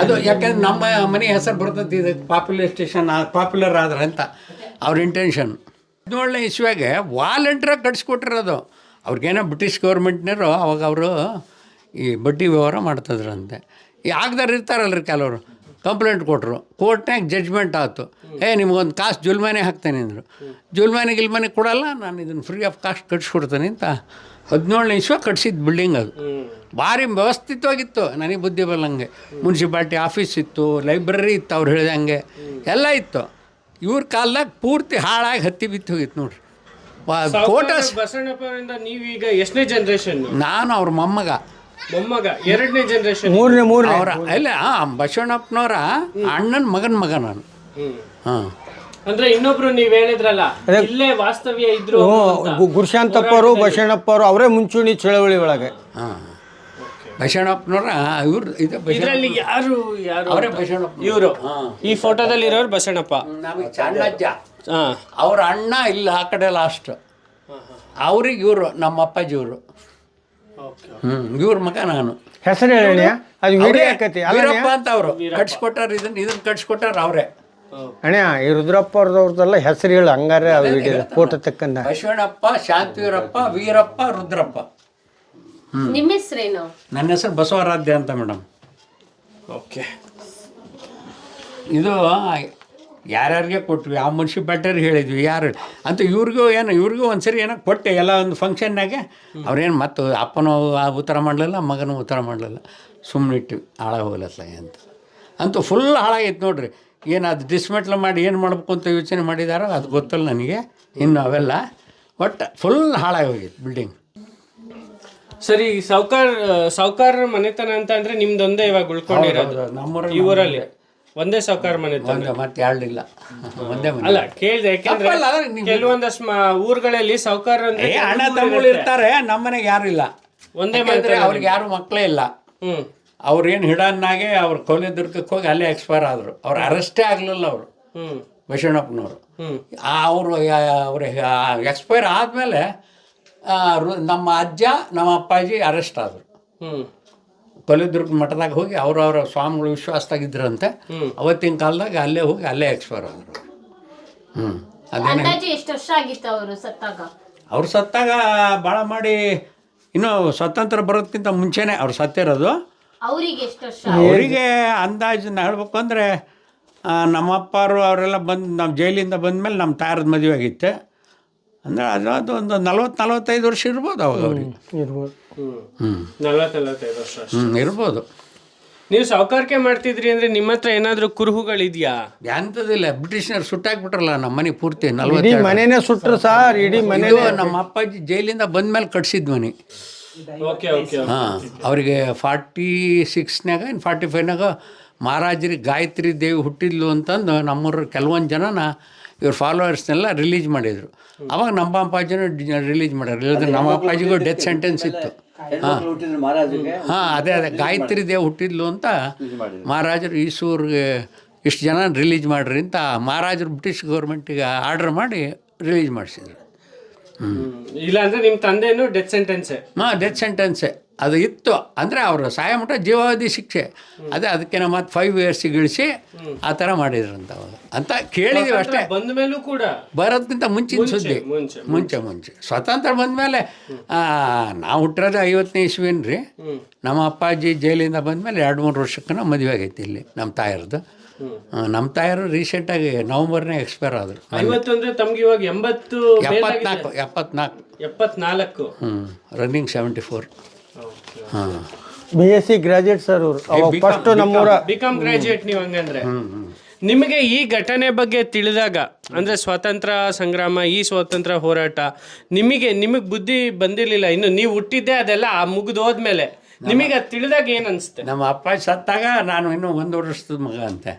ಅದು ಯಾಕಂದ್ರೆ ನಮ್ಮ ಮನೆ ಹೆಸರು ಬರ್ತದೆ ಇದು ಪಾಪ್ಯುಲರ್ ಸ್ಟೇಷನ್ ಪಾಪ್ಯುಲರ್ ಆದ್ರೆ ಅಂತ. ಅವ್ರ ಇಂಟೆನ್ಷನ್ ಹದಿನೇಳನೇ ಇಸ್ವಿಯಾಗೆ ವಾಲಂಟ್ರಾಗಿ ಕಟ್ಸ್ಕೊಟ್ಟಿರೋದು ಅವ್ರಿಗೇನೋ ಬ್ರಿಟಿಷ್ ಗೌರ್ಮೆಂಟ್ನವರು ಅವಾಗ ಅವರು ಈ ಬಡ್ಡಿ ವ್ಯವಹಾರ ಮಾಡ್ತಿದ್ರಂತೆ. ಈ ಆಗದಾರ ಇರ್ತಾರಲ್ರಿ ಕೆಲವರು. ಕಂಪ್ಲೇಂಟ್ ಕೊಟ್ಟರು ಕೋರ್ಟ್ನಾಗ ಜಡ್ಜ್ಮೆಂಟ್ ಆಯಿತು ಏ ನಿಮಗೊಂದು ಕಾಸ್ಟ್ ಜುಲ್ಮಾನೆ ಹಾಕ್ತೇನೆ ಅಂದರು. ಜುಲ್ಮಾನೆ ಗಿಲ್ಮಾನೆ ಕೊಡಲ್ಲ ನಾನು ಇದನ್ನು ಫ್ರೀ ಆಫ್ ಕಾಸ್ಟ್ ಕಟ್ಸ್ಕೊಡ್ತೇನೆ ಅಂತ ಹದಿನೇಳನೇ ಇಸ್ವ ಕಟ್ಸಿದ ಬಿಲ್ಡಿಂಗ್ ಅದು. ಭಾರಿ ವ್ಯವಸ್ಥಿತವಾಗಿತ್ತು. ನನಗೆ ಬುದ್ಧಿ ಬಲ್ಲಂಗೆ. ಮುನ್ಸಿಪಾಲ್ಟಿ ಆಫೀಸ್ ಇತ್ತು ಲೈಬ್ರರಿ ಇತ್ತು ಅವ್ರು ಹೇಳಿದಂಗೆ ಎಲ್ಲ ಇತ್ತು. ಇವ್ರ ಕಾಲದಾಗ ಪೂರ್ತಿ ಹಾಳಾಗಿ ಹತ್ತಿ ಬಿತ್ತು ಹೋಗಿತ್ತು ನೋಡ್ರಿ. ಫೋಟೋಸ್ ಬಸವಣ್ಣಪ್ಪರಿಂದ ನೀವೀಗ ಎಷ್ಟನೇ ಜನ್ರೇಷನ್ ನಾನು ಅವ್ರ ಮೊಮ್ಮಗ. ಮೊಮ್ಮಗ ಎರಡನೇ ಜನ್ರೇಷನ್ ಮೂರನೇ ಮೂರನೇ. ಅವರ ಇಲ್ಲ ಹಾಂ ಬಸವಣ್ಣಪ್ಪನವರ ಅಣ್ಣನ ಮಗನ ಮಗ ನಾನು. ಹಾಂ. ಅಂದ್ರೆ ಇನ್ನೊಬ್ರು ನೀವ್ ಹೇಳಿದ್ರಲ್ಲ ಇಲ್ಲೇ ವಾಸ್ತವ್ಯ ಇದ್ರು ಅವರು ಬಸವಣ್ಣಪ್ಪ ಅವರು ಅವರೇ ಮುಂಚೂಣಿ ಚಳವಳಿ ಒಳಗೆ. ಹಾಂ. ಬಸವಣ್ಣಪ್ಪನವರ ಇವ್ರು ಇದು ಇದರಲ್ಲಿ ಯಾರು ಯಾರು ಅವರೇ ಬಸವಣ್ಣಪ್ಪ ಇವರು. ಈ ಫೋಟೋದಲ್ಲಿ ಇರೋರು ಬಸವಣ್ಣಪ್ಪ ನಮಗೆ ಚಣ್ಣಜ್ಜ ಹಾ. ಅವ್ರ ಅಣ್ಣ ಇಲ್ಲ ಆ ಕಡೆ ಲಾಸ್ಟ್ ಅವ್ರಿಗೆ ಇವರು ನಮ್ಮ ಅಪ್ಪಾಜಿ ಇವರು. ಹ್ಞೂ ಇವ್ರ ಮಗ ನಾನು. ಹೆಸರು ಹೇಳಿ ಅದು ವಿಡಿಯೋ ಆಕತಿ ವೀರಪ್ಪ ಅಂತ ಅವರು. ಕಟ್ಸ್ಕೊಟ್ಟಾರ ಇದನ್ನ ಇದನ್ನ ಕಟ್ಸ್ಕೊಟ್ಟಾರ ಅವರೇ. ಅಣ್ಣ ಈ ರುದ್ರಪ್ಪ ಅವ್ರದವ್ರದ್ದೆಲ್ಲ ಹೆಸರು ಹೇಳು. ಹಂಗಾರೆ ಆ ವಿಡಿಯೋ ಫೋಟೋ ತಕ್ಕಂದ ಬಸವಣ್ಣಪ್ಪ ಶಾಂತಿವೀರಪ್ಪ ವೀರಪ್ಪ ರುದ್ರಪ್ಪ. ನಿಮ್ಮ ಹೆಸರೇನು? ನನ್ನ ಹೆಸರು ಬಸವರಾಧ್ಯ ಅಂತ ಮೇಡಮ್. ಓಕೆ. ಇದು ಯಾರ್ಯಾರಿಗೆ ಕೊಟ್ವಿ? ಆ ಮುನ್ಸಿಪಾಲ್ಟಿಯವ್ರಿಗೆ ಹೇಳಿದ್ವಿ ಯಾರು? ಅಂತ ಇವ್ರಿಗೂ ಏನು ಇವ್ರಿಗೂ ಒಂದ್ಸರಿ ಏನೋ ಕೊಟ್ಟೆ ಎಲ್ಲ ಒಂದು ಫಂಕ್ಷನ್ನಾಗೆ ಅವ್ರೇನು ಮತ್ತು ಅಪ್ಪನೂ ಆ ಉತ್ತರ ಮಾಡಲಿಲ್ಲ ಮಗನೂ ಉತ್ತರ ಮಾಡಲಿಲ್ಲ. ಸುಮ್ಮನೆ ಇಟ್ಟು ಹಾಳಾಗಿ ಹೋಗ್ಲತ್ಲ ಅಂತ. ಅಂತೂ ಫುಲ್ ಹಾಳಾಗಿತ್ತು ನೋಡ್ರಿ. ಏನು ಅದು ಡಿಸ್ಮೆಟ್ಲ್ ಮಾಡಿ ಏನು ಮಾಡ್ಬೇಕು ಅಂತ ಯೋಚನೆ ಮಾಡಿದಾರೋ ಅದು ಗೊತ್ತಲ್ಲ ನನಗೆ. ಇನ್ನು ಅವೆಲ್ಲ. ಒಟ್ಟು ಫುಲ್ ಹಾಳಾಗಿ ಹೋಗಿತ್ತು ಬಿಲ್ಡಿಂಗ್ ಸರಿ ಸಾವ್ಕಾರ ಸಾವ್ಕಾರ ಮನೆತನ ಅಂತ ಅಂದ್ರೆ ನಿಮ್ದೊಂದೇ ಇವಾಗ ಉಳ್ಕೊಂಡಿರೋದು. ನಮ್ಮೂರಲ್ಲಿ ಈ ಊರಲ್ಲಿ ಒಂದೇ ಸಾವ್ಕಾರ ಮನೆತನ ಒಂದೇ ಮತ್ತೆ ಎರಡಿಲ್ಲ ಒಂದೇ ಮನೆ. ಅಲ್ಲ ಕೇಳ್ದೆ ಯಾಕೆಂದ್ರೆ ತಪ್ಪಲ್ಲ, ನೀವು- ಕೆಲವೊಂದಷ್ಟು ಮ- ಊರುಗಳಲ್ಲಿ ಸಾವ್ಕಾರ ಅಂದ್ರೆ ಏ ಅಣ್ಣ ತಮ್ಮಗಳು ಇರ್ತಾರೆ ನಮ್ಮನೆಗೆ ಯಾರು ಇಲ್ಲ. ಒಂದೇ ಯಾಕಂದ್ರೆ ಅವ್ರಿಗೆ ಯಾರು ಮಕ್ಕಳೇ ಇಲ್ಲ. ಹ್ಮ್. ಅವ್ರೇನು ಹಿಡನ್ನಾಗೆ ಅವ್ರು ಕೊಲೆದುರ್ಗಕ್ಕೆ ಹೋಗಿ ಅಲ್ಲೇ ಎಕ್ಸ್ಪೈರ್ ಆದ್ರು. ಅವ್ರು ಅರೆಸ್ಟೇ ಆಗಲಿಲ್ಲ ಅವರು. ಹ್ಮ್. ಬಸವಣ್ಣಪ್ಪನವರು ಹ್ಮ್. ಅವರು ಅವ್ರ ಎಕ್ಸ್ಪೈರ್ ಆದಮೇಲೆ ನಮ್ಮ ಅಜ್ಜ ನಮ್ಮ ಅಪ್ಪಾಜಿ ಅರೆಸ್ಟ್ ಆದರು. ಕೊಲಿದುರ್ಗ ಮಠದಾಗ ಹೋಗಿ ಅವ್ರವ್ರ ಸ್ವಾಮಿಗಳು ವಿಶ್ವಾಸದಾಗಿದ್ರಂತೆ. ಅವತ್ತಿನ ಕಾಲದಾಗ ಅಲ್ಲೇ ಹೋಗಿ ಅಲ್ಲೇ ಎಕ್ಸ್ಪೈರ್ ಆದರು. ಹ್ಞೂ ಅದೇನೇ ಅಂದಾಜು ಎಷ್ಟು ವರ್ಷ ಆಗಿತ್ತು ಅವರು ಸತ್ತಾಗ? ಅವ್ರು ಸತ್ತಾಗ ಭಾಳ ಮಾಡಿ ಇನ್ನೂ ಸ್ವತಂತ್ರ ಬರೋದಕ್ಕಿಂತ ಮುಂಚೆನೇ ಅವ್ರು ಸತ್ತಿರೋದು. ಅವರಿಗೆ ಎಷ್ಟು ವರ್ಷ ಅವರಿಗೆ ಅಂದಾಜು ಹೇಳ್ಬೇಕು ಅಂದರೆ ನಮ್ಮಪ್ಪರು ಅವರೆಲ್ಲ ಬಂದು ನಮ್ಮ ಜೈಲಿಂದ ಬಂದಮೇಲೆ ನಮ್ಮ ತಾರದ ಮದುವೆ ಆಗಿತ್ತೆ. ಅಂದರೆ ಅದು ಅದು ಒಂದು ನಲ್ವತ್ತು ನಲ್ವತ್ತೈದು ವರ್ಷ ಇರ್ಬೋದು ಅವಾಗ ಅವ್ರಿಗೆ. ಇರ್ಬೋದು. ಹ್ಞೂ ನಲವತ್ತು ನಲವತ್ತೈದು ವರ್ಷ ಅಷ್ಟೇ. ಹ್ಞೂ ಇರ್ಬೋದು. ನೀವು ಸಾವುಕಾರಿಕೆ ಮಾಡ್ತಿದ್ರಿ ಅಂದ್ರೆ ನಿಮ್ಮ ಹತ್ರ ಏನಾದರೂ ಕುರುಹುಗಳಿದೆಯಾ? ಎಂಥದಿಲ್ಲ ಬ್ರಿಟಿಷ್ನವ್ರು ಸುಟ್ಟಾಕ್ಬಿಟ್ರಲ್ಲ ನಮ್ಮ ಮನೆ ಪೂರ್ತಿ ಇಡೀ ನಲ್ವತ್ತು ಮನೆನೇ ಸುಟ್ರು ಸರ್ ಇಡೀ ಮನೆ ಇದು ನಮ್ಮ ಅಪ್ಪಾಜಿ ಜೈಲಿಂದ ಬಂದ್ಮೇಲೆ ಕಟ್ಸಿದ್ ಮನೆ. ಓಕೆ ಓಕೆ ಹಾಂ ಅವರಿಗೆ ಫಾರ್ಟಿ ಸಿಕ್ಸ್ನಾಗ ಇನ್ನು ಫಾರ್ಟಿ ಫೈವ್ನಾಗ ಮಹಾರಾಜರಿಗೆ ಗಾಯತ್ರಿ ದೇವಿ ಹುಟ್ಟಿದ್ಲು ಅಂತಂದು ನಮ್ಮೂರ ಕೆಲವೊಂದು ಜನನ ಇವ್ರ ಫಾಲೋವರ್ಸ್ನೆಲ್ಲ ರಿಲೀಸ್ ಮಾಡಿದರು. ಅವಾಗ ನಮ್ಮ ಅಪ್ಪಾಜಿನೂ ರಿಲೀಸ್ ಮಾಡ್ಯಾರ ಇಲ್ಲದ್ರೆ ನಮ್ಮ ಅಪ್ಪಾಜಿಗೂ ಡೆತ್ ಸೆಂಟೆನ್ಸ್ ಇತ್ತು. ಹಾಂ. ಹಾಂ ಅದೇ ಅದೇ. ಗಾಯತ್ರಿ ದೇವ್ ಹುಟ್ಟಿದ್ಲು ಅಂತ ಮಹಾರಾಜರು ಈಸೂರಿಗೆ ಇಷ್ಟು ಜನ ರಿಲೀಸ್ ಮಾಡ್ರಿ ಅಂತ ಮಹಾರಾಜರು ಬ್ರಿಟಿಷ್ ಗೌರ್ಮೆಂಟಿಗೆ ಆರ್ಡರ್ ಮಾಡಿ ರಿಲೀಸ್ ಮಾಡಿಸಿದ್ರು. ಇಲ್ಲ ಅಂದ್ರೆ ನಿಮ್ಮ ತಂದೆನೂ ಡೆತ್ ಸೆಂಟೆನ್ಸೆ ಹಾಂ ಡೆತ್ ಸೆಂಟೆನ್ಸೆ ಅದು ಇತ್ತು. ಅಂದರೆ ಅವರು ಸಾಯ ಮಟ್ಟ ಜೀವಾವಧಿ ಶಿಕ್ಷೆ. ಅದೇ ಅದಕ್ಕೆ ನಮ್ಮ ಮತ್ತೆ ಫೈವ್ ಇಯರ್ಸ್ ಇಳಿಸಿ ಆ ಥರ ಮಾಡಿದ್ರಂತ ಅವಾಗ ಅಂತ ಕೇಳಿದೀವಿ ಅಷ್ಟೇ. ಬಂದ ಮೇಲೂ ಕೂಡ. ಬರೋದಕ್ಕಿಂತ ಮುಂಚಿನ ಸುದ್ದಿ. ಮುಂಚೆ ಮುಂಚೆ. ಸ್ವಾತಂತ್ರ್ಯ ಬಂದ ಮೇಲೆ ನಾವು ಹುಟ್ಟಿರೋದು ಐವತ್ತನೇ ಇಸ್ವಿನ್ ರೀ ನಮ್ಮ ಅಪ್ಪಾಜಿ ಜೈಲಿಂದ ಬಂದಮೇಲೆ ಎರಡು ಮೂರು ವರ್ಷಕ್ಕೆ ಮದುವೆ ಆಗೈತಿ ಇಲ್ಲಿ ನಮ್ಮ ತಾಯಿರದು. ನಮ್ಮ ತಾಯರು ರೀಸೆಂಟಾಗಿ ನವಂಬರ್ನೇ ಎಕ್ಸ್ಪೈರ್ ಆದರು. ಐವತ್ತು ಅಂದ್ರೆ ತಮ್ಗೆ ಇವಾಗ ಎಂಬತ್ತು ಎಪ್ಪತ್ನಾಲ್ಕು ಎಪ್ಪತ್ನಾಲ್ಕು. ಎಪ್ಪತ್ನಾಲ್ಕು. ಹ್ಞೂ ರನ್ನಿಂಗ್ ಸೆವೆಂಟಿ ಫೋರ್ ಹಾಂ. B S C graduate sir ಅವರು ಅವಾಗ ಫಸ್ಟ್ ನಮ್ಮೂರ ಬಿಕಾಮ್ ಗ್ರಾಜುಯೇಟ್ ನೀವು ಹಂಗಂದ್ರೆ. ನಿಮಗೆ ಈ ಘಟನೆ ಬಗ್ಗೆ ತಿಳಿದಾಗ ಅಂದ್ರೆ ಸ್ವಾತಂತ್ರ್ಯ ಸಂಗ್ರಾಮ ಈ ಸ್ವಾತಂತ್ರ್ಯ ಹೋರಾಟ ನಿಮಗೆ ನಿಮಗೆ ಬುದ್ಧಿ ಬಂದಿರಲಿಲ್ಲ ಇನ್ನು ನೀವು ಹುಟ್ಟಿದ್ದೆ ಅದೆಲ್ಲ ಮುಗಿದು ಹೋದ್ಮೇಲೆ ನಿಮಗೆ ಅದು ತಿಳಿದಾಗ ಏನ್ ಅನ್ಸುತ್ತೆ ನಮ್ಮ ಅಪ್ಪ ಸತ್ತಾಗ ನಾನು ಇನ್ನೂ ಒಂದು ವರ್ಷದ ಮಗ ಅಂತೆ.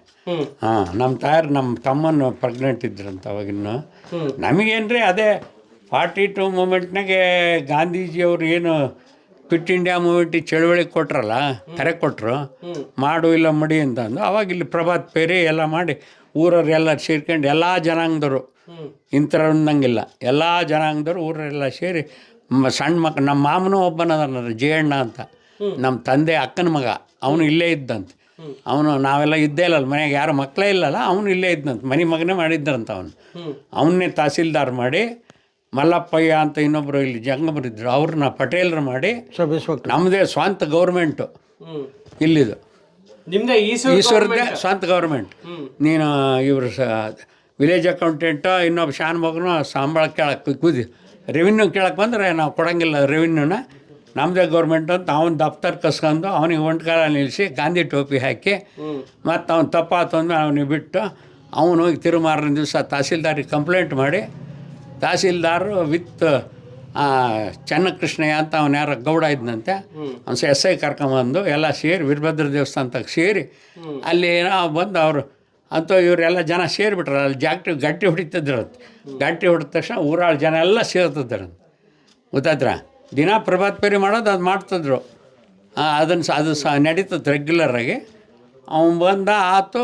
ಹಾ ನಮ್ಮ ತಾಯಿ ನಮ್ಮ ತಮ್ಮನ ಪ್ರೆಗ್ನೆಂಟ್ ಇದ್ರಂತ ಅವಾಗಿನ್ನು ನಮಗೇನ್ರಿ ಅದೇ ಫಾರ್ಟಿ ಟು ಮೂಮೆಂಟ್ನಾಗೆ ಗಾಂಧೀಜಿಯವರು ಏನು ಕ್ವಿಟ್ ಇಂಡಿಯಾ ಮೂವ್ಮೆಂಟ್ ಚಳುವಳಿ ಕೊಟ್ರಲ್ಲ ಕರೆ ಕೊಟ್ಟರು ಮಾಡು ಇಲ್ಲ ಮಡಿ ಅಂತ ಅಂದು ಅವಾಗ ಇಲ್ಲಿ ಪ್ರಭಾತ್ ಪೇರಿ ಎಲ್ಲ ಮಾಡಿ ಊರವ್ರು ಎಲ್ಲ ಸೇರ್ಕೊಂಡು ಎಲ್ಲ ಜನಾಂಗದವರು ಇಂಥರ ಅನ್ನಂಗಿಲ್ಲ ಎಲ್ಲ ಜನಾಂಗದವರು ಊರರೆಲ್ಲ ಸೇರಿ ಸಣ್ಣ ಮಕ್ಕ ನಮ್ಮ ಮಾಮನೂ ಜೆ ಅಣ್ಣ ಅಂತ. ನಮ್ಮ ತಂದೆ ಅಕ್ಕನ ಮಗ ಅವನು ಇಲ್ಲೇ ಇದ್ದಂತೆ. ಅವನು ನಾವೆಲ್ಲ ಇದ್ದೇ ಇಲ್ಲ ಮನೆಗೆ ಯಾರು ಮಕ್ಕಳೇ ಇಲ್ಲಲ್ಲ ಅವನು ಇಲ್ಲೇ ಇದ್ದಂತೆ. ಮನೆ ಮಗನೇ ಮಾಡಿದ್ದಂತ ಅವನು. ಅವನ್ನೇ ತಹಸೀಲ್ದಾರ್ ಮಾಡಿ ಮಲ್ಲಪ್ಪಯ್ಯ ಅಂತ ಇನ್ನೊಬ್ಬರು ಇಲ್ಲಿ ಜಂಗಮರಿದ್ರು ಅವ್ರನ್ನ ಪಟೇಲ್ರು ಮಾಡಿ ನಮ್ಮದೇ ಸ್ವಂತ ಗೌರ್ಮೆಂಟು ಇಲ್ಲಿದು. ನಿಮ್ಮದೇ ಈ ಈಶ್ವರದ್ದೇ ಸ್ವಂತ ಗೌರ್ಮೆಂಟ್ ನೀನು ಇವರು ಸ ವಿಲೇಜ್ ಅಕೌಂಟೆಂಟ ಇನ್ನೊಬ್ಬ ಶಾನ್ ಮಗನು ಸಂಬಳ ಕೇಳಕ್ಕೆ ಕೂದಿ. ರೆವಿನ್ಯೂ ಕೇಳಕ್ಕೆ ಬಂದರೆ ನಾವು ಕೊಡೋಂಗಿಲ್ಲ ರೆವಿನ್ಯೂನ ನಮ್ಮದೇ ಗೌರ್ಮೆಂಟ್ ಅಂತ ಅವ್ನು ದಫ್ತರ್ ಕಸ್ಕೊಂಡು ಅವನಿಗೆ ಒಂಟ್ಕಾಲ ನಿಲ್ಲಿಸಿ ಗಾಂಧಿ ಟೋಪಿ ಹಾಕಿ ಮತ್ತು ಅವ್ನು ತಪ್ಪಾತು ಅಂದ್ಮೇಲೆ ಅವನಿಗೆ ಬಿಟ್ಟು ಅವನು ಹೋಗಿ ತಿರುಮಾರನ ದಿವಸ ತಹಸೀಲ್ದಾರಿಗೆ ಕಂಪ್ಲೇಂಟ್ ಮಾಡಿ ತಹಸೀಲ್ದಾರು ವಿತ್ ಚನ್ನಕೃಷ್ಣಯ್ಯ ಅಂತ ಅವನು ಯಾರೋ ಗೌಡ ಇದ್ದಂತೆ ಅವ್ನು ಎಸ್ ಐ ಕರ್ಕೊಂಬಂದು ಎಲ್ಲ ಸೇರಿ ವೀರಭದ್ರ ದೇವಸ್ಥಾನದಾಗ ಸೇರಿ ಅಲ್ಲಿ ಏನೋ ಬಂದು ಅವರು ಅಂತೂ ಇವರೆಲ್ಲ ಜನ ಸೇರಿಬಿಟ್ರು. ಅಲ್ಲಿ ಜಾಕ್ಟಿ ಗಟ್ಟಿ ಹೊಡಿತಿದ್ರಂತೆ. ಗಟ್ಟಿ ಹೊಡೆದ ತಕ್ಷಣ ಊರಾಳ ಜನ ಎಲ್ಲ ಸೇರ್ತಿದ್ರು ಗೊತ್ತಾದ್ರ ದಿನ ಪ್ರಭಾತ್ ಪೇರಿ ಮಾಡೋದು ಅದು ಮಾಡ್ತಿದ್ರು. ಅದನ್ನು ಅದು ಸಹ ನಡೀತದೆ ರೆಗ್ಯುಲರಾಗಿ ಅವನು ಬಂದ ಆತು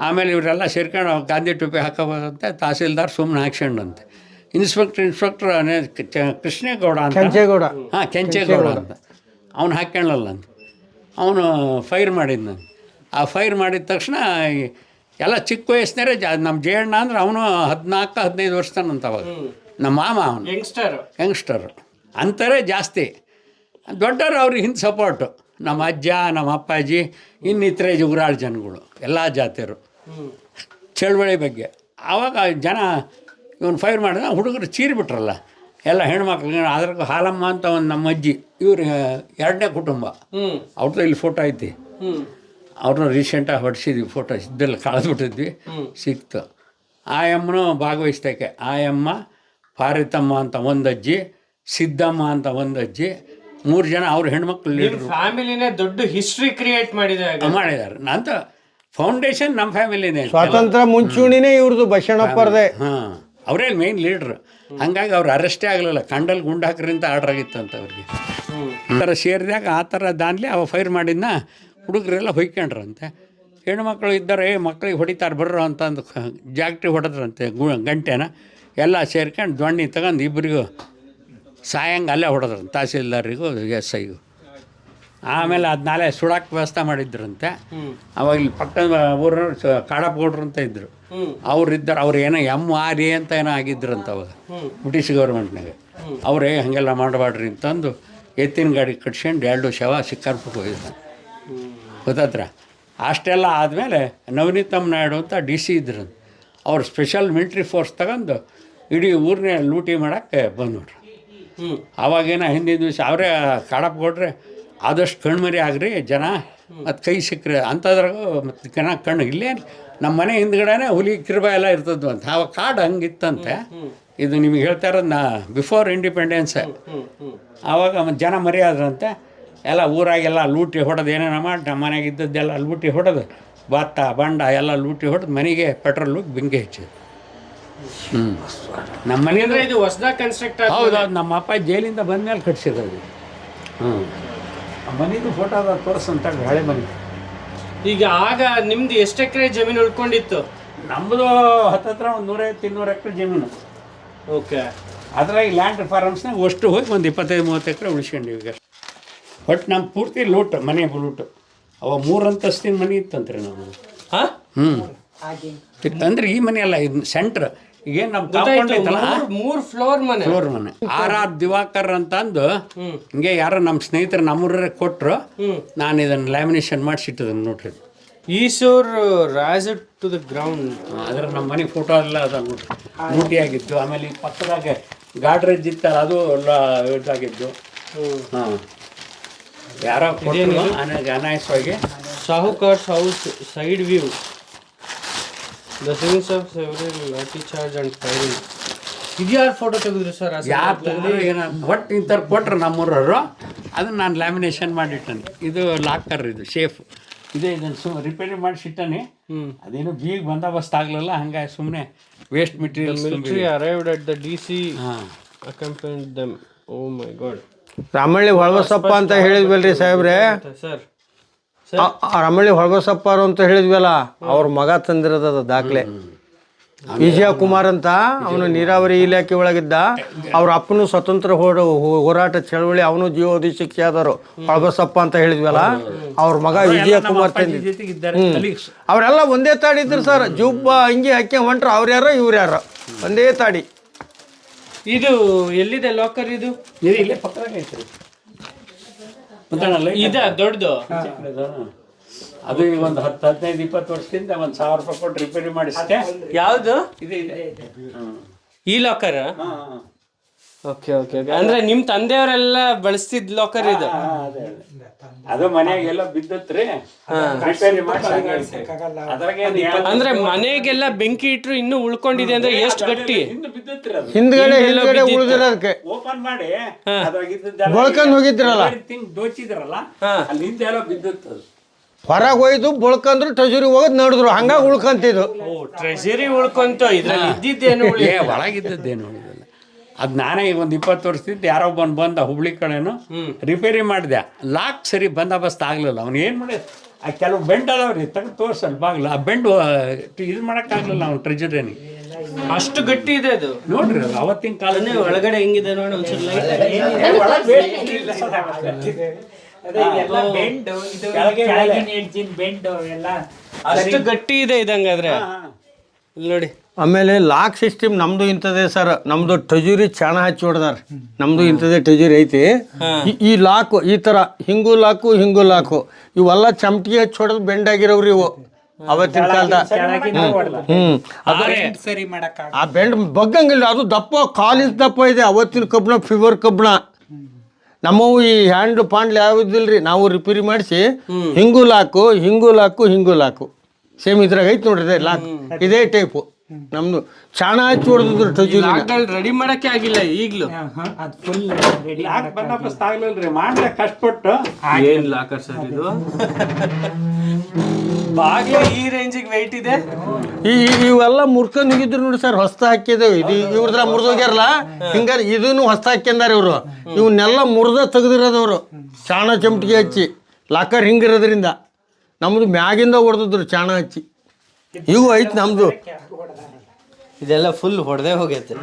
ಆಮೇಲೆ ಇವರೆಲ್ಲ ಸೇರ್ಕೊಂಡು ಗಾಂಧಿ ಟೋಪಿ ಹಾಕೋಬೋದಂತೆ ತಹಸೀಲ್ದಾರ್ ಸುಮ್ಮನೆ ಹಾಕ್ಸ್ಕೊಂಡಂತೆ. ಇನ್ಸ್ಪೆಕ್ಟ್ರ್ ಇನ್ಸ್ಪೆಕ್ಟ್ರ್ ಕೃಷ್ಣೇಗೌಡ ಅಂತ. ಕೆಂಚೇಗೌಡ. ಹಾಂ ಕೆಂಚೇಗೌಡ ಅಂತ. ಅವ್ನು ಹಾಕ್ಕೊಳ್ಳಲ್ಲ ಅಂತ. ಅವನು ಫೈರ್ ಮಾಡಿದ್ನಂತೆ ಆ ಫೈರ್ ಮಾಡಿದ ತಕ್ಷಣ ಎಲ್ಲ ಚಿಕ್ಕ ವಯಸ್ಸಿನರೇ ಜಾ ನಮ್ಮ ಜಯಣ್ಣ ಅಂದ್ರೆ ಅವನು ಹದಿನಾಲ್ಕು ಹದಿನೈದು ವರ್ಷದನಂತ ಅವಾಗ. ನಮ್ಮ ಮಾಮ ಅವನು. ಯಂಗ್ಸ್ಟರ್. ಯಂಗ್ಸ್ಟರ್. ಅಂತಾರೆ ಜಾಸ್ತಿ. ದೊಡ್ಡವರು ಅವ್ರಿಗೆ ಹಿಂದೆ ಸಪೋರ್ಟು ನಮ್ಮ ಅಜ್ಜ ನಮ್ಮ ಅಪ್ಪಾಜಿ ಇನ್ನಿತರೆ ಜುಗುರಾಳ್ ಜನಗಳು ಎಲ್ಲ ಜಾತಿಯರು. ಚಳವಳಿ ಬಗ್ಗೆ. ಆವಾಗ ಜನ ಇವನು ಫೈರ್ ಮಾಡಿದ ಹುಡುಗರು ಚೀರಿಬಿಟ್ರಲ್ಲ ಎಲ್ಲ ಹೆಣ್ಮಕ್ಳು ಅದ್ರ ಹಾಲಮ್ಮ ಅಂತ ಒಂದು ನಮ್ಮ ಅಜ್ಜಿ ಇವ್ರು ಎರಡನೇ ಕುಟುಂಬ. ಅವ್ರದ್ದು ಇಲ್ಲಿ ಫೋಟೋ ಐತಿ. ಅವ್ರನ್ನ ರೀಸೆಂಟಾಗಿ ಹೊಡಿಸಿದ್ವಿ ಫೋಟೋ ಇದ್ದೆಲ್ಲ ಕಳೆದ್ಬಿಟ್ಟಿದ್ವಿ. ಸಿಕ್ತು. ಆ ಅಮ್ಮನೂ ಆಯಮ್ಮ ಆ ಅಮ್ಮ ಪಾರಿತಮ್ಮ ಅಂತ ಒಂದು ಅಜ್ಜಿ ಸಿದ್ದಮ್ಮ ಅಂತ ಒಂದು ಅಜ್ಜಿ ಮೂರು ಜನ ಅವ್ರ ಹೆಣ್ಮಕ್ಳು ಫ್ಯಾಮಿಲಿನೇ ದೊಡ್ಡ ಹಿಸ್ಟ್ರಿ ಕ್ರಿಯೇಟ್ ಮಾಡಿದ್ದಾರೆ. ಮಾಡಿದ್ದಾರೆ ನಂತ ಫೌಂಡೇಶನ್ ನಮ್ಮ ಫ್ಯಾಮಿಲಿನೇ ಸ್ವಾತಂತ್ರ್ಯ ಮುಂಚೂಣಿನೇ ಇವ್ರದ್ದು ಬಸಣ್ಣಪ್ಪರದೇ ಹಾಂ ಅವರೇ ಮೇನ್ ಲೀಡ್ರ್ ಹಂಗಾಗಿ ಅವ್ರು ಅರೆಸ್ಟೇ ಆಗಲಿಲ್ಲ. ಕಂಡಲ್ಲಿ ಗುಂಡು ಹಾಕ್ರಿ ಅಂತ ಆರ್ಡ್ರ್ ಆಗಿತ್ತಂತ ಅವ್ರಿಗೆ. ಆ ಥರ ಸೇರಿದಾಗ ಆ ಥರ ದಾನ್ಲಿ ಅವ ಫೈರ್ ಮಾಡಿದ್ನ ಹುಡುಗರೆಲ್ಲ ಹೊಯ್ಕೊಂಡ್ರಂತೆ. ಹೆಣ್ಮಕ್ಳು ಇದ್ದಾರೆ ಏ ಮಕ್ಳಿಗೆ ಹೊಡಿತಾರೆ ಬರ್ರೋ ಅಂತಂದು ಜಾಗ್ಟಿ ಹೊಡೆದ್ರಂತೆ ಗು ಗಂಟೆನ. ಎಲ್ಲ ಸೇರ್ಕೊಂಡು ದೊಣ್ಣಿ ತಗೊಂಡು ಇಬ್ಬರಿಗೂ ಸಾಯಂಗ ಅಲ್ಲೇ ಹೊಡೆದ್ರಂತೆ ತಹಸೀಲ್ದಾರಿಗೂ ಎಸ್ ಐಗೂ. ಆಮೇಲೆ ಅದು ನಾಳೆ ಸುಡಾಕ್ ವ್ಯವಸ್ಥೆ ಮಾಡಿದ್ರಂತೆ. ಅವಾಗ ಇಲ್ಲಿ ಪಕ್ಕದ ಊರವ್ರು ಸ- ಕಾಡಪ್ಪ ಗೌಡ್ರು ಅಂತ ಇದ್ದರು ಅವ್ರು ಇದ್ದಾರೆ ಅವ್ರು ಏನೋ ಎಂ ಆರ್ ಎ ಅಂತ ಏನೋ ಆಗಿದ್ರಂತ ಅವಾಗ. ಬ್ರಿಟಿಷ್ ಗೌರ್ಮೆಂಟ್ನಾಗೆ ಅವರೇ ಹಾಗೆಲ್ಲ ಮಾಡಬಾಡ್ರಿ ಅಂತಂದು ಎತ್ತಿನ ಗಾಡಿ ಕಟ್ಸ್ಕೊಂಡು ಎರಡು ಶವ ಶಿಕಾರ್ಪಕ್ಕೆ ಹೋಗಿದ್ದ ಗೊತ್ತಾತ್ರ ಅಷ್ಟೆಲ್ಲ ಆದಮೇಲೆ ನವನೀತಮ್ ನಾಯ್ಡು ಅಂತ ಡಿ ಸಿ ಇದ್ರು ಅವ್ರು ಸ್ಪೆಷಲ್ ಮಿಲ್ಟ್ರಿ ಫೋರ್ಸ್ ತಗೊಂಡು ಇಡೀ ಊರನ್ನೇ ಲೂಟಿ ಮಾಡೋಕ್ಕೆ ಬಂದ್ಬಿಟ್ರು. ಅವಾಗೇನೋ ಹಿಂದಿನ ದಿವಸ ಅವರೇ ಕಾಡಪ್ಪ ಕೊಟ್ರೆ ಆದಷ್ಟು ಕಣ್ಮರಿ ಆಗ್ರಿ ಜನ ಮತ್ತು ಕೈ ಸಿಕ್ಕರೆ ಅಂಥದ್ರಾಗ ಮತ್ತು ಜನ ಕಣ್ಣು ಇಲ್ಲೇ ನಮ್ಮ ಮನೆ ಹಿಂದ್ಗಡೆ ಹುಲಿ ಕಿರ್ಬ ಎಲ್ಲ ಇರ್ತದ್ದು ಅಂತ. ಆವಾಗ ಕಾಡು ಹಂಗಿತ್ತಂತೆ. ಇದು ನಿಮಗೆ ಹೇಳ್ತಾ ಇರೋದು ನಾ ಬಿಫೋರ್ ಇಂಡಿಪೆಂಡೆನ್ಸ್. ಆವಾಗ ಮತ್ತು ಜನ ಮರ್ಯಾದ್ರಂತೆ. ಎಲ್ಲ ಊರಾಗೆಲ್ಲ ಲೂಟಿ ಹೊಡೆದು ಏನೇನೋ ಮಾಡಿ ನಮ್ಮ ಮನೆಗೆ ಇದ್ದದ್ದೆಲ್ಲ ಲೂಟಿ ಹೊಡೆದು ಭತ್ತ ಬಂಡ ಎಲ್ಲ ಲೂಟಿ ಹೊಡೆದು ಮನೆಗೆ ಪೆಟ್ರೋಲು ಬೆಂಕಿ ಹಚ್ಚಿದ್ರು ಹ್ಞೂ ನಮ್ಮ ಮನೆ ಇದು ಹೊಸದಾಗಿ ಕನ್ಸ್ಟ್ರಕ್ಟ್ ಹೌದೌದು ನಮ್ಮ ಅಪ್ಪ ಜೈಲಿಂದ ಬಂದ್ಮೇಲೆ ಕಟ್ಸಿರೋದು ಹ್ಞೂ ಮನೆದು ಫೋಟೋ ಅದ ತೋರಿಸಂತ ಹಳೆ ಮನೆ. ಈಗ ಆಗ ನಿಮ್ದು ಎಷ್ಟು ಎಕರೆ ಜಮೀನು ಉಳ್ಕೊಂಡಿತ್ತು? ನಮ್ಮದು ಹತ್ತತ್ರ ಒಂದು ನೂರೈವತ್ತು ಇನ್ನೂರು ಎಕರೆ ಜಮೀನು. ಓಕೆ. ಅದ್ರಾಗ ಲ್ಯಾಂಡ್ ಫಾರಮ್ಸ್ನಾಗ ಅಷ್ಟು ಹೋಗಿ ಒಂದು ಇಪ್ಪತ್ತೈದು ಮೂವತ್ತು ಎಕರೆ ಉಳಿಸ್ಕೊಂಡಿವಿ ಈಗ. ಒಟ್ಟು ನಮ್ಮ ಪೂರ್ತಿ ಲೂಟ್ ಮನೆ ಲೂಟು ಅವ ಮೂರು ಅಂತಸ್ತಿನ ಮನೆ ಇತ್ತಂತ್ರಿ ನಮ್ಮದು ಹಾಂ? ಹ್ಞೂ ಅಂದ್ರೆ ಈ ಮನೆ ಅಲ್ಲ ಇದು ಸೆಂಟ್ರ್ ಈಗೇನು ನಮ್ಮ ಕಾಂಪೌಂಡ್ ಐತಲ್ಲ? ಮೂರ್ ಫ್ಲೋರ್ ಮನೆ. ಫ್ಲೋರ್ ಮನೆ. ಆರ್ ಆರ್ ದಿವಾಕರ್ ಅಂತ ಅಂದು ಹಿಂಗೆ ಯಾರೋ ನಮ್ಮ ಸ್ನೇಹಿತರು ನಮ್ಮೂರೇ ಕೊಟ್ಟರು ನಾನು ಇದನ್ನು ಲ್ಯಾಮಿನೇಷನ್ ಮಾಡಿಸಿಟ್ಟಿದ್ದೀನಿ ನೋಡ್ರಿ. Esur razed to the ground. ಅದ್ರ ನಮ್ಮ ಮನೆ ಫೋಟೋ ಎಲ್ಲ ಅದ ನೋಡ್ರಿ. ಲೂಟಿ ಆಗಿತ್ತು ಆಮೇಲೆ ಈ ಪಕ್ಕದಾಗ ಗಾಡ್ರೇಜ್ ಇತ್ತಲ್ಲ ಅದು ಎಲ್ಲ ಇದಾಗಿದ್ದು. ಹಾಂ. ಯಾರೋ ಅನಾಯಸವಾಗಿ. Sahukars house side view the scenes of several lathi charge and firing ಇದು ಯಾರು ಫೋಟೋ ತೆಗೆದ್ರು ಸರ್ ಯಾರು ತೆಗೆದ್ರು ಏನೋ ಒಟ್ಟು ಇಂಥವ್ರು ಕೊಟ್ರು ನಮ್ಮೂರವರು ಅದನ್ನು ನಾನು ಲ್ಯಾಮಿನೇಷನ್ ಮಾಡಿಟ್ಟನೆ. ಇದು ಲಾಕರ್ ಇದು ಸೇಫ್ ಇದೇ ಇದನ್ನು ಸುಮ್ ರಿಪೇರಿ ಮಾಡಿಸಿಟ್ಟನೆ ಅದೇನು ಬೀಗ ಬಂದೋಬಸ್ತ್ ಆಗಲಿಲ್ಲ ಹಂಗಾಗಿ ಸುಮ್ಮನೆ waste material military arrived at the D C ಹಾಂ. Accompanied them oh my god Ramalli Holabasappa ಅಂತ ಹೇಳಿದ್ವಲ್ರಿ ಸಾಹೇಬ್ರೆ? ಸರ್ ರಮಳ್ಳಿ ಹೊಳಬಸಪ್ಪರು ಅಂತ ಹೇಳಿದ್ವಲ್ಲ ಅವ್ರ ಮಗ ತಂದಿರೋದದ ದಾಖಲೆ. ವಿಜಯ ಕುಮಾರ್ ಅಂತ ಅವನು ನೀರಾವರಿ ಇಲಾಖೆ ಒಳಗಿದ್ದ ಅವ್ರ ಅಪ್ಪನು ಸ್ವತಂತ್ರ ಹೋರಾಟ ಚಳವಳಿ ಅವನು ಜೀವೋದಿ ಶಿಕ್ಷೆ ಆದರು ಹೊಳಬಸಪ್ಪ ಅಂತ ಹೇಳಿದ್ವಲ್ಲ ಅವ್ರ ಮಗ ವಿಜಯ ಕುಮಾರ್ ತಂದಿದ್ದ. ಜೊತೆಗೆ ಇದ್ದಾರೆ ಕಲೀಗ್ಸ್ ಅವರೆಲ್ಲ ಒಂದೇ ತಾಡಿ ಇದ್ರು ಸರ್ ಜುಬ್ಬ ಅಂಗಿ ಹಾಕಿ ಹೊಂಟ್ರು ಅವ್ರು ಯಾರೋ ಇವ್ರು ಯಾರೋ. ಒಂದೇ ತಾಡಿ. ಇದು ಎಲ್ಲಿದೆ ಲಾಕರ್ ಇದು? ಇಲ್ಲೇ ಪಕ್ಕದಾಗ ಐತ್ರಿ. ಮುದ್ದಣ್ಣಲ್ಲ ಇದ ದೊಡ್ಡದು? ಅದು ಈಗ ಒಂದು ಹತ್ತು ಹದಿನೈದು ಇಪ್ಪತ್ತು ವರ್ಷದಿಂದ ಒಂದು ಸಾವಿರ ರೂಪಾಯಿ ಕೊಟ್ಟು ರಿಪೇರಿ ಮಾಡಿಸ್ತೇ ಯಾವುದು? ಇದು. ಈ ಲಾಕರ್ ಹಾ. ಓಕೆ ಓಕೆ ಅಂದ್ರೆ ನಿಮ್ ತಂದೆಯವರೆಲ್ಲ ಬಳಸ್ತಿದ್ ಲಾಕರ್ ಇದು? ಅದೇ ಮನೆಗೆಲ್ಲ ಬಿದ್ದತ್ರಿ? ಅಂದ್ರೆ ಮನೆಗೆಲ್ಲ ಬೆಂಕಿ ಇಟ್ರು ಇನ್ನು ಉಳ್ಕೊಂಡಿದೆ ಅಂದ್ರೆ ಎಷ್ಟು ಗಟ್ಟಿ? ಹಿಂದೆ ಬಿದ್ದತ್ರಿ ಅದು. ಹಿಂದ್ಗಡೆ ಹಿಂದ್ಗಡೆ ಉಳಿದಿರೋದಕ್ಕೆ ಓಪನ್ ಮಾಡಿ ಬಳ್ಕೊಂಡ್ ಹೋಗಿದ್ರಲ್ಲ? ದೋಚಿದ್ರಲ್ಲ ಅಲ್ಲಿ ಹಿಂದೆ ಎಲ್ಲ ಬಿದ್ದತ್ತು ಅದು. ಹೊರಗೆ ಒಯ್ದು ಬಳ್ಕಂದ್ರು ಟ್ರೆಜರಿ ಹೋಗೋದು ನಡೆದ್ರು. ಹಂಗಾಗಿ ಉಳ್ಕಂತಿದ್ರು ಓ ಟ್ರೆಜರಿ ಉಳ್ಕೊಂತ ಇದ್ರಲ್ಲಿ ಇದ್ದಿದ್ದೇನು ಒಳಗಿದ್ದದ್ದೇನು ಅದು ನಾನೇ ಈಗ ಒಂದು ಇಪ್ಪತ್ತು ವರ್ಷದಿಂದ ಯಾರೋ ಬಂದು ಬಂದ ಹುಬ್ಳಿ ಕಡೆನೂ ರಿಪೇರಿ ಮಾಡಿದೆ. ಲಾಕ್ ಸರಿ ಬಂದೋಬಸ್ತ್ ಆಗಲಿಲ್ಲ. ಅವ್ನು ಏನು ಮಾಡಿ ಆ ಕೆಲವು ಬೆಂಡ್ ಅದಾವ್ರಿ ತೆಗೆದು ತೋರ್ಸಲ್ಲ ಬಾಗ್ಲು. ಆ ಬೆಂಡ್ ಇದು ಮಾಡೋಕ್ಕಾಗಲಿಲ್ಲ ಅವ್ನು ಟ್ರೆಜರಿನಿ ಅಷ್ಟು ಗಟ್ಟಿ ಇದೆ ಅದು. ನೋಡ್ರಿ ಅದು ಅವತ್ತಿನ ಕಾಲನೇ ಒಳಗಡೆ ಹೆಂಗಿದೆ ನೋಡಿ ಒಂದ್ಸಲ ಅಷ್ಟು ಗಟ್ಟಿ ಇದೆ ಇದಂಗಾದ್ರೆ. ಇಲ್ಲಿ ನೋಡಿ. ಆಮೇಲೆ ಲಾಕ್ ಸಿಸ್ಟಮ್ ನಮ್ದು ಇಂಥದೇ ಸರ್. ನಮ್ದು ಟಜೂರಿ ಚಾಣ ಹಚ್ಚಿ ಹೊಡೆದಾರ. ನಮ್ದು ಇಂಥದೇ ಟಜೂರಿ ಐತಿ. ಈ- ಈ ಲಾಕು ಈ ತರ ಹಿಂಗು ಲಾಕು ಹಿಂಗು ಲಾಕು. ಇವೆಲ್ಲ ಚಮಟಿ ಹಚ್ಚಿ ಹೊಡೆದು ಬೆಂಡ್ ಆಗಿರೋವ್ರಿ ಇವು. ಅವತ್ತಿನ ಕಾಲದ ಹ್ಮ್ ಅದು ಆ ಬೆಂಡ್ ಬಗ್ಗಂಗಿಲ್ಲ. ಅದು ದಪ್ಪ ಕಾಲಿನ ದಪ್ಪ ಇದೆ. ಅವತ್ತಿನ ಕಬ್ಬಣ ಫಿವರ್ ಕಬ್ಬಣ. ನಮ್ಮವು ಈ ಹ್ಯಾಂಡ್ ಪಾಂಡ್ಲ್ ಯಾವ್ದಿಲ್ರಿ ನಾವು ರಿಪೇರಿ ಮಾಡಿಸಿ ಹಿಂಗು ಲಾಕು ಹಿಂಗು ಲಾಕು ಹಿಂಗು ಲಾಕು. ಸೇಮ್ ಇದ್ರಾಗ ಐತಿ ನೋಡ್ರಿ ಇದೇ ಲಾಕ್. ಇದೇ ಟೈಪು ನಮ್ದು ಚಾಣ ಹಚ್ಚಿ ಹೊಡೆದಿದ್ರು ಟಜೂರಿ ಲಾಕ್ಡೌನ್ ರೆಡಿ ಮಾಡಕ್ಕೆ ಆಗಿಲ್ಲ ಈಗ್ಲೂ. ಲಾಕ್ ಬಂದೋಬಸ್ತ್ ಆಗ್ಲಿಲ್ರಿ ಮಾಡ್ದೆ ಕಷ್ಟಪಟ್ಟು. ಏನ್ ಲಾಕರ್ ಸರ್ ಇದು? ಬಾಗ್ಲೇ ಈ ರೇಂಜಿಗೆ ವೆಯ್ಟ್ ಇದೆ. ಈ ಇವೆಲ್ಲ ಮುರ್ಕೊಂಡ್ ಹೋಗಿದ್ರು ನೋಡಿ ಸರ್ ಹೊಸ್ತ ಹಾಕಿದೇವು. ಇದು ಇವ್ರದ್ರ ಮುರಿದೋಗ್ಯಾರಲ್ಲ ಹಿಂಗಾರೆ ಇದನ್ನು ಹೊಸ್ತ ಹಾಕ್ಯಂದಾರ ಇವರು. ಇವನ್ನೆಲ್ಲ ಮುರ್ದ ತೆಗ್ದಿರೋದವ್ರು. ಚಾಣ ಚಮಟಿಗೆ ಹಚ್ಚಿ. ಲಾಕರ್ ಹಿಂಗಿರೋದ್ರಿಂದ ನಮ್ದು ಮ್ಯಾಗಿಂದ ಹೊಡೆದಿದ್ರು ಚಾಣ ಹಚ್ಚಿ. ಇವು ಐತಿ ನಮ್ದು. ಇದೆಲ್ಲ ಫುಲ್ ಹೊಡೆದೇ ಹೋಗೈತೆ.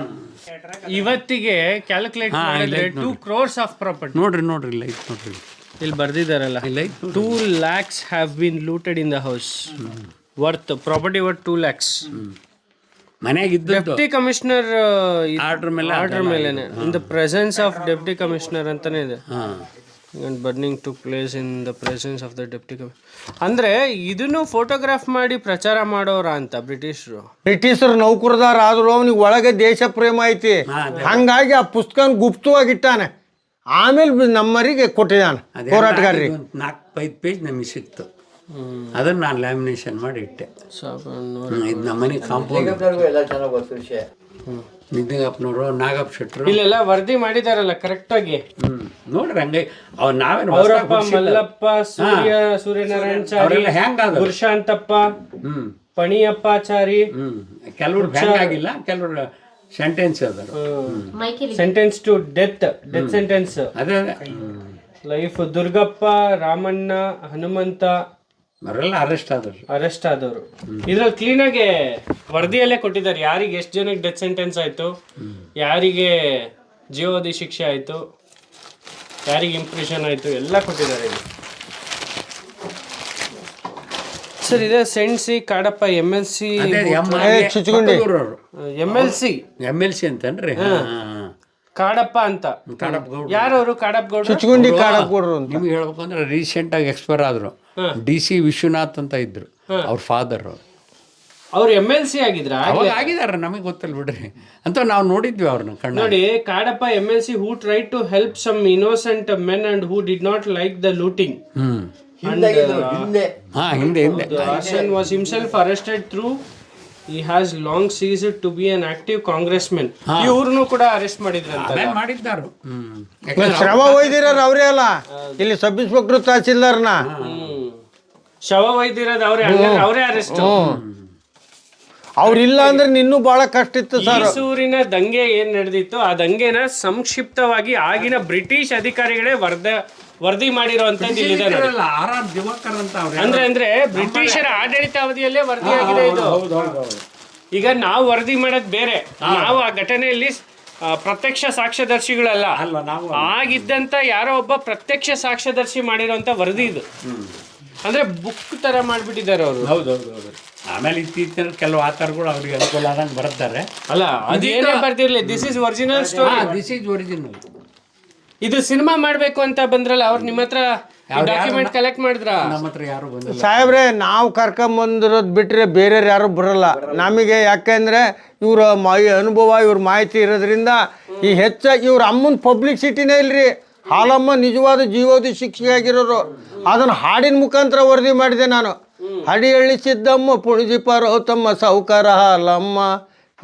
ಇವತ್ತಿಗೆ ಕ್ಯಾಲ್ಕುಲೇಟ್ ಮಾಡಿದ್ರೆ ಟೂ ಕ್ರೋರ್ಸ್ ಆಫ್ ಪ್ರಾಪರ್ಟಿ ನೋಡ್ರಿ ನೋಡ್ರಿ ಲೈಕ್ ನೋಡ್ರಿ. ಇಲ್ಲಿ ಬರ್ದಿದಾರಲ್ಲ. ಇಲ್ಲ ಐತ್ two lakhs have been looted in the house worth property worth two lakhs deputy commissioner order ಮೇಲೆ ಆರ್ಡರ್ ಮೇಲೆನೆ. In the presence of deputy commissioner ಅಂತಾನೆ ಇದೆ. And burning to place in the presence of the deputy ಕಮಿ ಅಂದರೆ ಇದನ್ನು photograph ಮಾಡಿ ಪ್ರಚಾರ ಮಾಡೋರ ಅಂತ ಬ್ರಿಟಿಷರು? ಬ್ರಿಟಿಷರು ನೌಕರದಾರ ಆದರೂ ಅವನಿಗೆ ಒಳಗೆ ದೇಶ ಪ್ರೇಮ ಐತಿ ಹಂಗಾಗಿ ಆ ಪುಸ್ತಕ ಗುಪ್ತವಾಗಿಟ್ಟಾನೆ ಆಮೇಲೆ ನಮ್ಮರಿಗೆ ಕೊಟ್ಟಿದ್ದಾನೆ ಹೋರಾಟಗಾರರಿಗೆ. ನಾಲ್ಕು ಐದು ಪೇಜ್ ನಮಗೆ ಸಿಕ್ತು. ಅದನ್ನು ನಾನು ಲ್ಯಾಮಿನೇಷನ್ ಮಾಡಿ ಇಟ್ಟೆ. ಇದು ನಮ್ಮ ಕಾಂಪೌಂಡ್ ಎಲ್ಲ ಚೆನ್ನಾಗಿ ಗೊತ್ತು ವಿಷಯ ನಿದ್ದಗಪ್ಪನವರು ನಾಗಪ್ಪ ಶೆಟ್ರು ಇಲ್ಲೆಲ್ಲ ವರದಿ ಮಾಡಿದಾರಲ್ಲ ಕರೆಕ್ಟಾಗಿ ಹ್ಮ್. ನೋಡ್ರಿ ಹಂಗೆ ಅವ್ರ ನಾವೇನು ಅವರಪ್ಪ ಮಲ್ಲಪ್ಪ ಸೂರ್ಯ ಸೂರ್ಯನಾರಾಯಣ ಚಾರಿ ಅವರೆಲ್ಲ ಹೆಂಗಾದ್ರು ಗುರುಶಾಂತಪ್ಪ ಹ್ಮ್. ಪಣಿಯಪ್ಪಾಚಾರಿ ಹ್ಮ್. ಕೆಲವ್ರು ಬ್ಯಾಂಕ್ ಆಗಿಲ್ಲ ಕೆಲವ್ರು ಸೆಂಟೆನ್ಸ್ ಅದಾರು. ಮೈಕಿಲಿ. Sentence to death death sentence ಅದೇ ಅದೇ. ಹ್ಮ್. ಲೈಫ್ ದುರ್ಗಪ್ಪ ರಾಮಣ್ಣ ಹನುಮಂತ ಅವರೆಲ್ಲ ಅರೆಸ್ಟ್ ಆದ್ರು ಅರೆಸ್ಟ್ ಆದವರು. ಇದ್ರಲ್ಲಿ ಕ್ಲೀನಾಗಿ ವರದಿಯಲ್ಲೇ ಕೊಟ್ಟಿದ್ದಾರೆ. ಯಾರಿಗೆ ಎಷ್ಟು ಜನಕ್ಕೆ ಡೆತ್ ಸೆಂಟೆನ್ಸ್ ಆಯ್ತು ಯಾರಿಗೆ ಜೀವಾವಧಿ ಶಿಕ್ಷೆ ಆಯ್ತು ಯಾರಿಗೆ ಇಂಪ್ರೆಷನ್ ಆಯ್ತು ಎಲ್ಲ ಕೊಟ್ಟಿದ್ದಾರೆ ಇಲ್ಲಿ. ಸರ್ ಇದೆ ಸೆಂಟ್ಸಿ Kadappa M L C M. L C M L C ಅಂತನ್ರಿ? Kadappa ಅಂತ. ಕಾಡಪ್ಪ ಗೌಡ್ರು. ಯಾರವರು? ಕಾಡಪ್ಪ ಗೌಡ್ರು? ಚುಚ್ಗುಂಡಿ ಕಾಡಪ್ಪ ಅಂತ. ನಿಮ್ಗೆ ಹೇಳ್ಬೇಕು ಅಂದ್ರೆ ರೀಸೆಂಟಾಗಿ ಎಕ್ಸ್ಪೈರ್ ಆದ್ರು. ಡಿ ಸಿ ವಿಶ್ವನಾಥ್ ಅಂತ ಇದ್ರು. ಅವ್ರ ಫಾದರ್ ಅವ್ರು. ಎಂ ಎಲ್ ಸಿ ಆಗಿದ್ರ ಅವಾಗ ನಮಗೆ ಗೊತ್ತಲ್ಲ ಬಿಡ್ರಿ. ಅಂತ ನಾವು ನೋಡಿದ್ವಿ ಅವ್ರನ್ನ ಕಣ್ಣು ನೋಡಿ Kadappa M L C who try to help some innocent men and who did not like the looting ಹ್ಮ್. ಹಿಂದೆ ಹಿಂದೆ. ಹಾ ಹಿಂದೆ ಹಿಂದೆ. Hasan was himself arrested through he has long ceased to be an active congressman. ಇವ್ರನ್ನು ಕೂಡ arrest ಮಾಡಿದ್ರಂತ ಮಾಡಿದ್ದಾರು. ಶ್ರಮ ಒಯ್ದಿರೋರು ಅವರೇ ಅಲ್ಲ. ಇಲ್ಲಿ ಸಬ್ ಇನ್ಸ್ಪೆಕ್ಟರ್ ತಹಸೀಲ್ದಾರ್ನ. ಶವ ವೈದ್ಯರದ ಅವ್ರೆ ಅವರೇ ಅರೆಸ್ಟ್ ಅವ್ರಿಲ್ಲ ಅಂದ್ರೆ ನಿನ್ನೂ ಬಹಳ ಕಷ್ಟ ಇತ್ತು ಸರ್. ಮೈಸೂರಿನ ದಂಗೆ ಏನ್ ನಡೆದಿತ್ತು ಆ ದಂಗೆನ ಸಂಕ್ಷಿಪ್ತವಾಗಿ ಆಗಿನ ಬ್ರಿಟಿಷ್ ಅಧಿಕಾರಿಗಳೇ ವರದ ವರದಿ ಮಾಡಿರುವಂತದ್ದು ಇಲ್ಲಿದೆ ನೋಡಿ. ಆರ್ ಆರ್ ದಿವಾಕರ್ ಅಂತ ಅವ್ರೆ ಅಂದ್ರೆ ಅಂದ್ರೆ ಬ್ರಿಟಿಷರ ಆಡಳಿತಾವಧಿಯಲ್ಲೇ ವರದಿ ಆಗಿದೆ ಇದು. ಈಗ ನಾವು ವರದಿ ಮಾಡೋದ್ ಬೇರೆ. ನಾವು ಆ ಘಟನೆಯಲ್ಲಿ ಆ, ಪ್ರತ್ಯಕ್ಷ ಸಾಕ್ಷ್ಯದರ್ಶಿಗಳಲ್ಲ. ಅಲ್ಲ ನಾವು ಆಗಿದ್ದಂತ ಯಾರೋ ಒಬ್ಬ ಪ್ರತ್ಯಕ್ಷ ಸಾಕ್ಷ್ಯದರ್ಶಿ ಮಾಡಿರೋಂತ ವರದಿ ಇದು. ಅಂದ್ರೆ ಬುಕ್ ತರ ಮಾಡ್ಬಿಟ್ಟಿದ್ದಾರೆ ಅವರು. ಹೌದು ಹೌದು ಹೌದು. ಆಮೇಲೆ ಇತ್ತೀಚಿನ ಕೆಲವು ಆತರಗಳು ಅವ್ರಿಗೆ ಅನುಕೂಲ ಆದಂಗೆ ಬರ್ತಾರೆ ಅಲ್ಲ ಅದೇನೇ ಬರ್ತಿರ್ಲಿ this is original story this is original ಇದು ಸಿನಿಮಾ ಮಾಡಬೇಕು ಅಂತ ಬಂದ್ರಲ್ಲ ಅವ್ರು ನಿಮ್ಮ ಹತ್ರ ಡಾಕ್ಯುಮೆಂಟ್ ಕಲೆಕ್ಟ್ ಮಾಡಿದ್ರ? ನಮ್ಮ ಹತ್ರ ಯಾರು ಬಂದಿಲ್ಲ. ಸಾಹೇಬ್ರೆ ನಾವು ಕರ್ಕೊಂಬಂದಿರೋದು ಬಿಟ್ರೆ ಬೇರೆಯವ್ರು ಯಾರು ಬರಲ್ಲ. ನಮಗೆ ಯಾಕೆಂದ್ರೆ ಇವ್ರ ಮೈ ಅನುಭವ ಇವ್ರ ಮಾಹಿತಿ ಇರೋದ್ರಿಂದ ಈ ಹೆಚ್ಚಾಗಿ ಇವ್ರ ಅಮ್ಮನ ಪಬ್ಲಿಸಿಟಿನೇ ಇಲ್ರಿ. ಹಾಲಮ್ಮ ನಿಜವಾದ ಜೀವೋದಿ ಶಿಕ್ಷೆ ಆಗಿರೋರು ಅದನ್ನು ಹಾಡಿನ ಮುಖಾಂತರ ವರದಿ ಮಾಡಿದೆ ನಾನು. ಹಡಿ ಸಿದ್ದಮ್ಮ ಪುಣಿಜಿ ತಮ್ಮ ಸಾಹುಕಾರ ಹಾಲಮ್ಮ.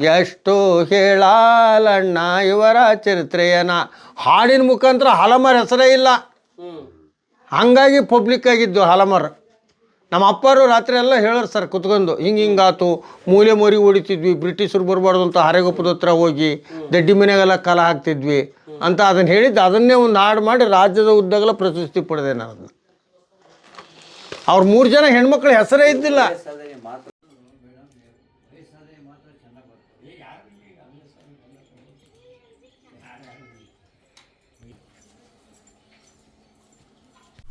ಎಷ್ಟು ಹೇಳಾಲಣ್ಣ ಇವರ ಚರಿತ್ರೆಯನ. ಹಾಡಿನ ಮುಖಾಂತರ ಹಲಮರ ಹೆಸರೇ ಇಲ್ಲ. ಹಂಗಾಗಿ ಪಬ್ಲಿಕ್ ಆಗಿದ್ದು ಹಲಮರ್ ನಮ್ಮ ಅಪ್ಪರು ರಾತ್ರಿ ಎಲ್ಲ ಹೇಳೋರು ಸರ್ ಕುತ್ಕೊಂಡು, ಹಿಂಗೆ ಹಿಂಗಾತು ಮೂಲೆ ಮೊರಿ ಹೊಡಿತಿದ್ವಿ ಬ್ರಿಟಿಷರು ಬರಬಾರ್ದು ಅಂತ ಹರೆಗೊಪ್ಪದ ಹತ್ರ ಹೋಗಿ, ದಡ್ಡಿ ಮನೆಗೆಲ್ಲ ಕಾಲ ಹಾಕ್ತಿದ್ವಿ ಅಂತ ಅದನ್ನು ಹೇಳಿದ್ದು, ಅದನ್ನೇ ಒಂದು ಹಾಡು ಮಾಡಿ ರಾಜ್ಯದ ಉದ್ದಗಲ ಪ್ರಶಸ್ತಿ ಪಡೆದೆ ನಾನು. ಅದನ್ನ ಅವ್ರ ಮೂರು ಜನ ಹೆಣ್ಮಕ್ಳ ಹೆಸರೇ ಇದ್ದಿಲ್ಲ.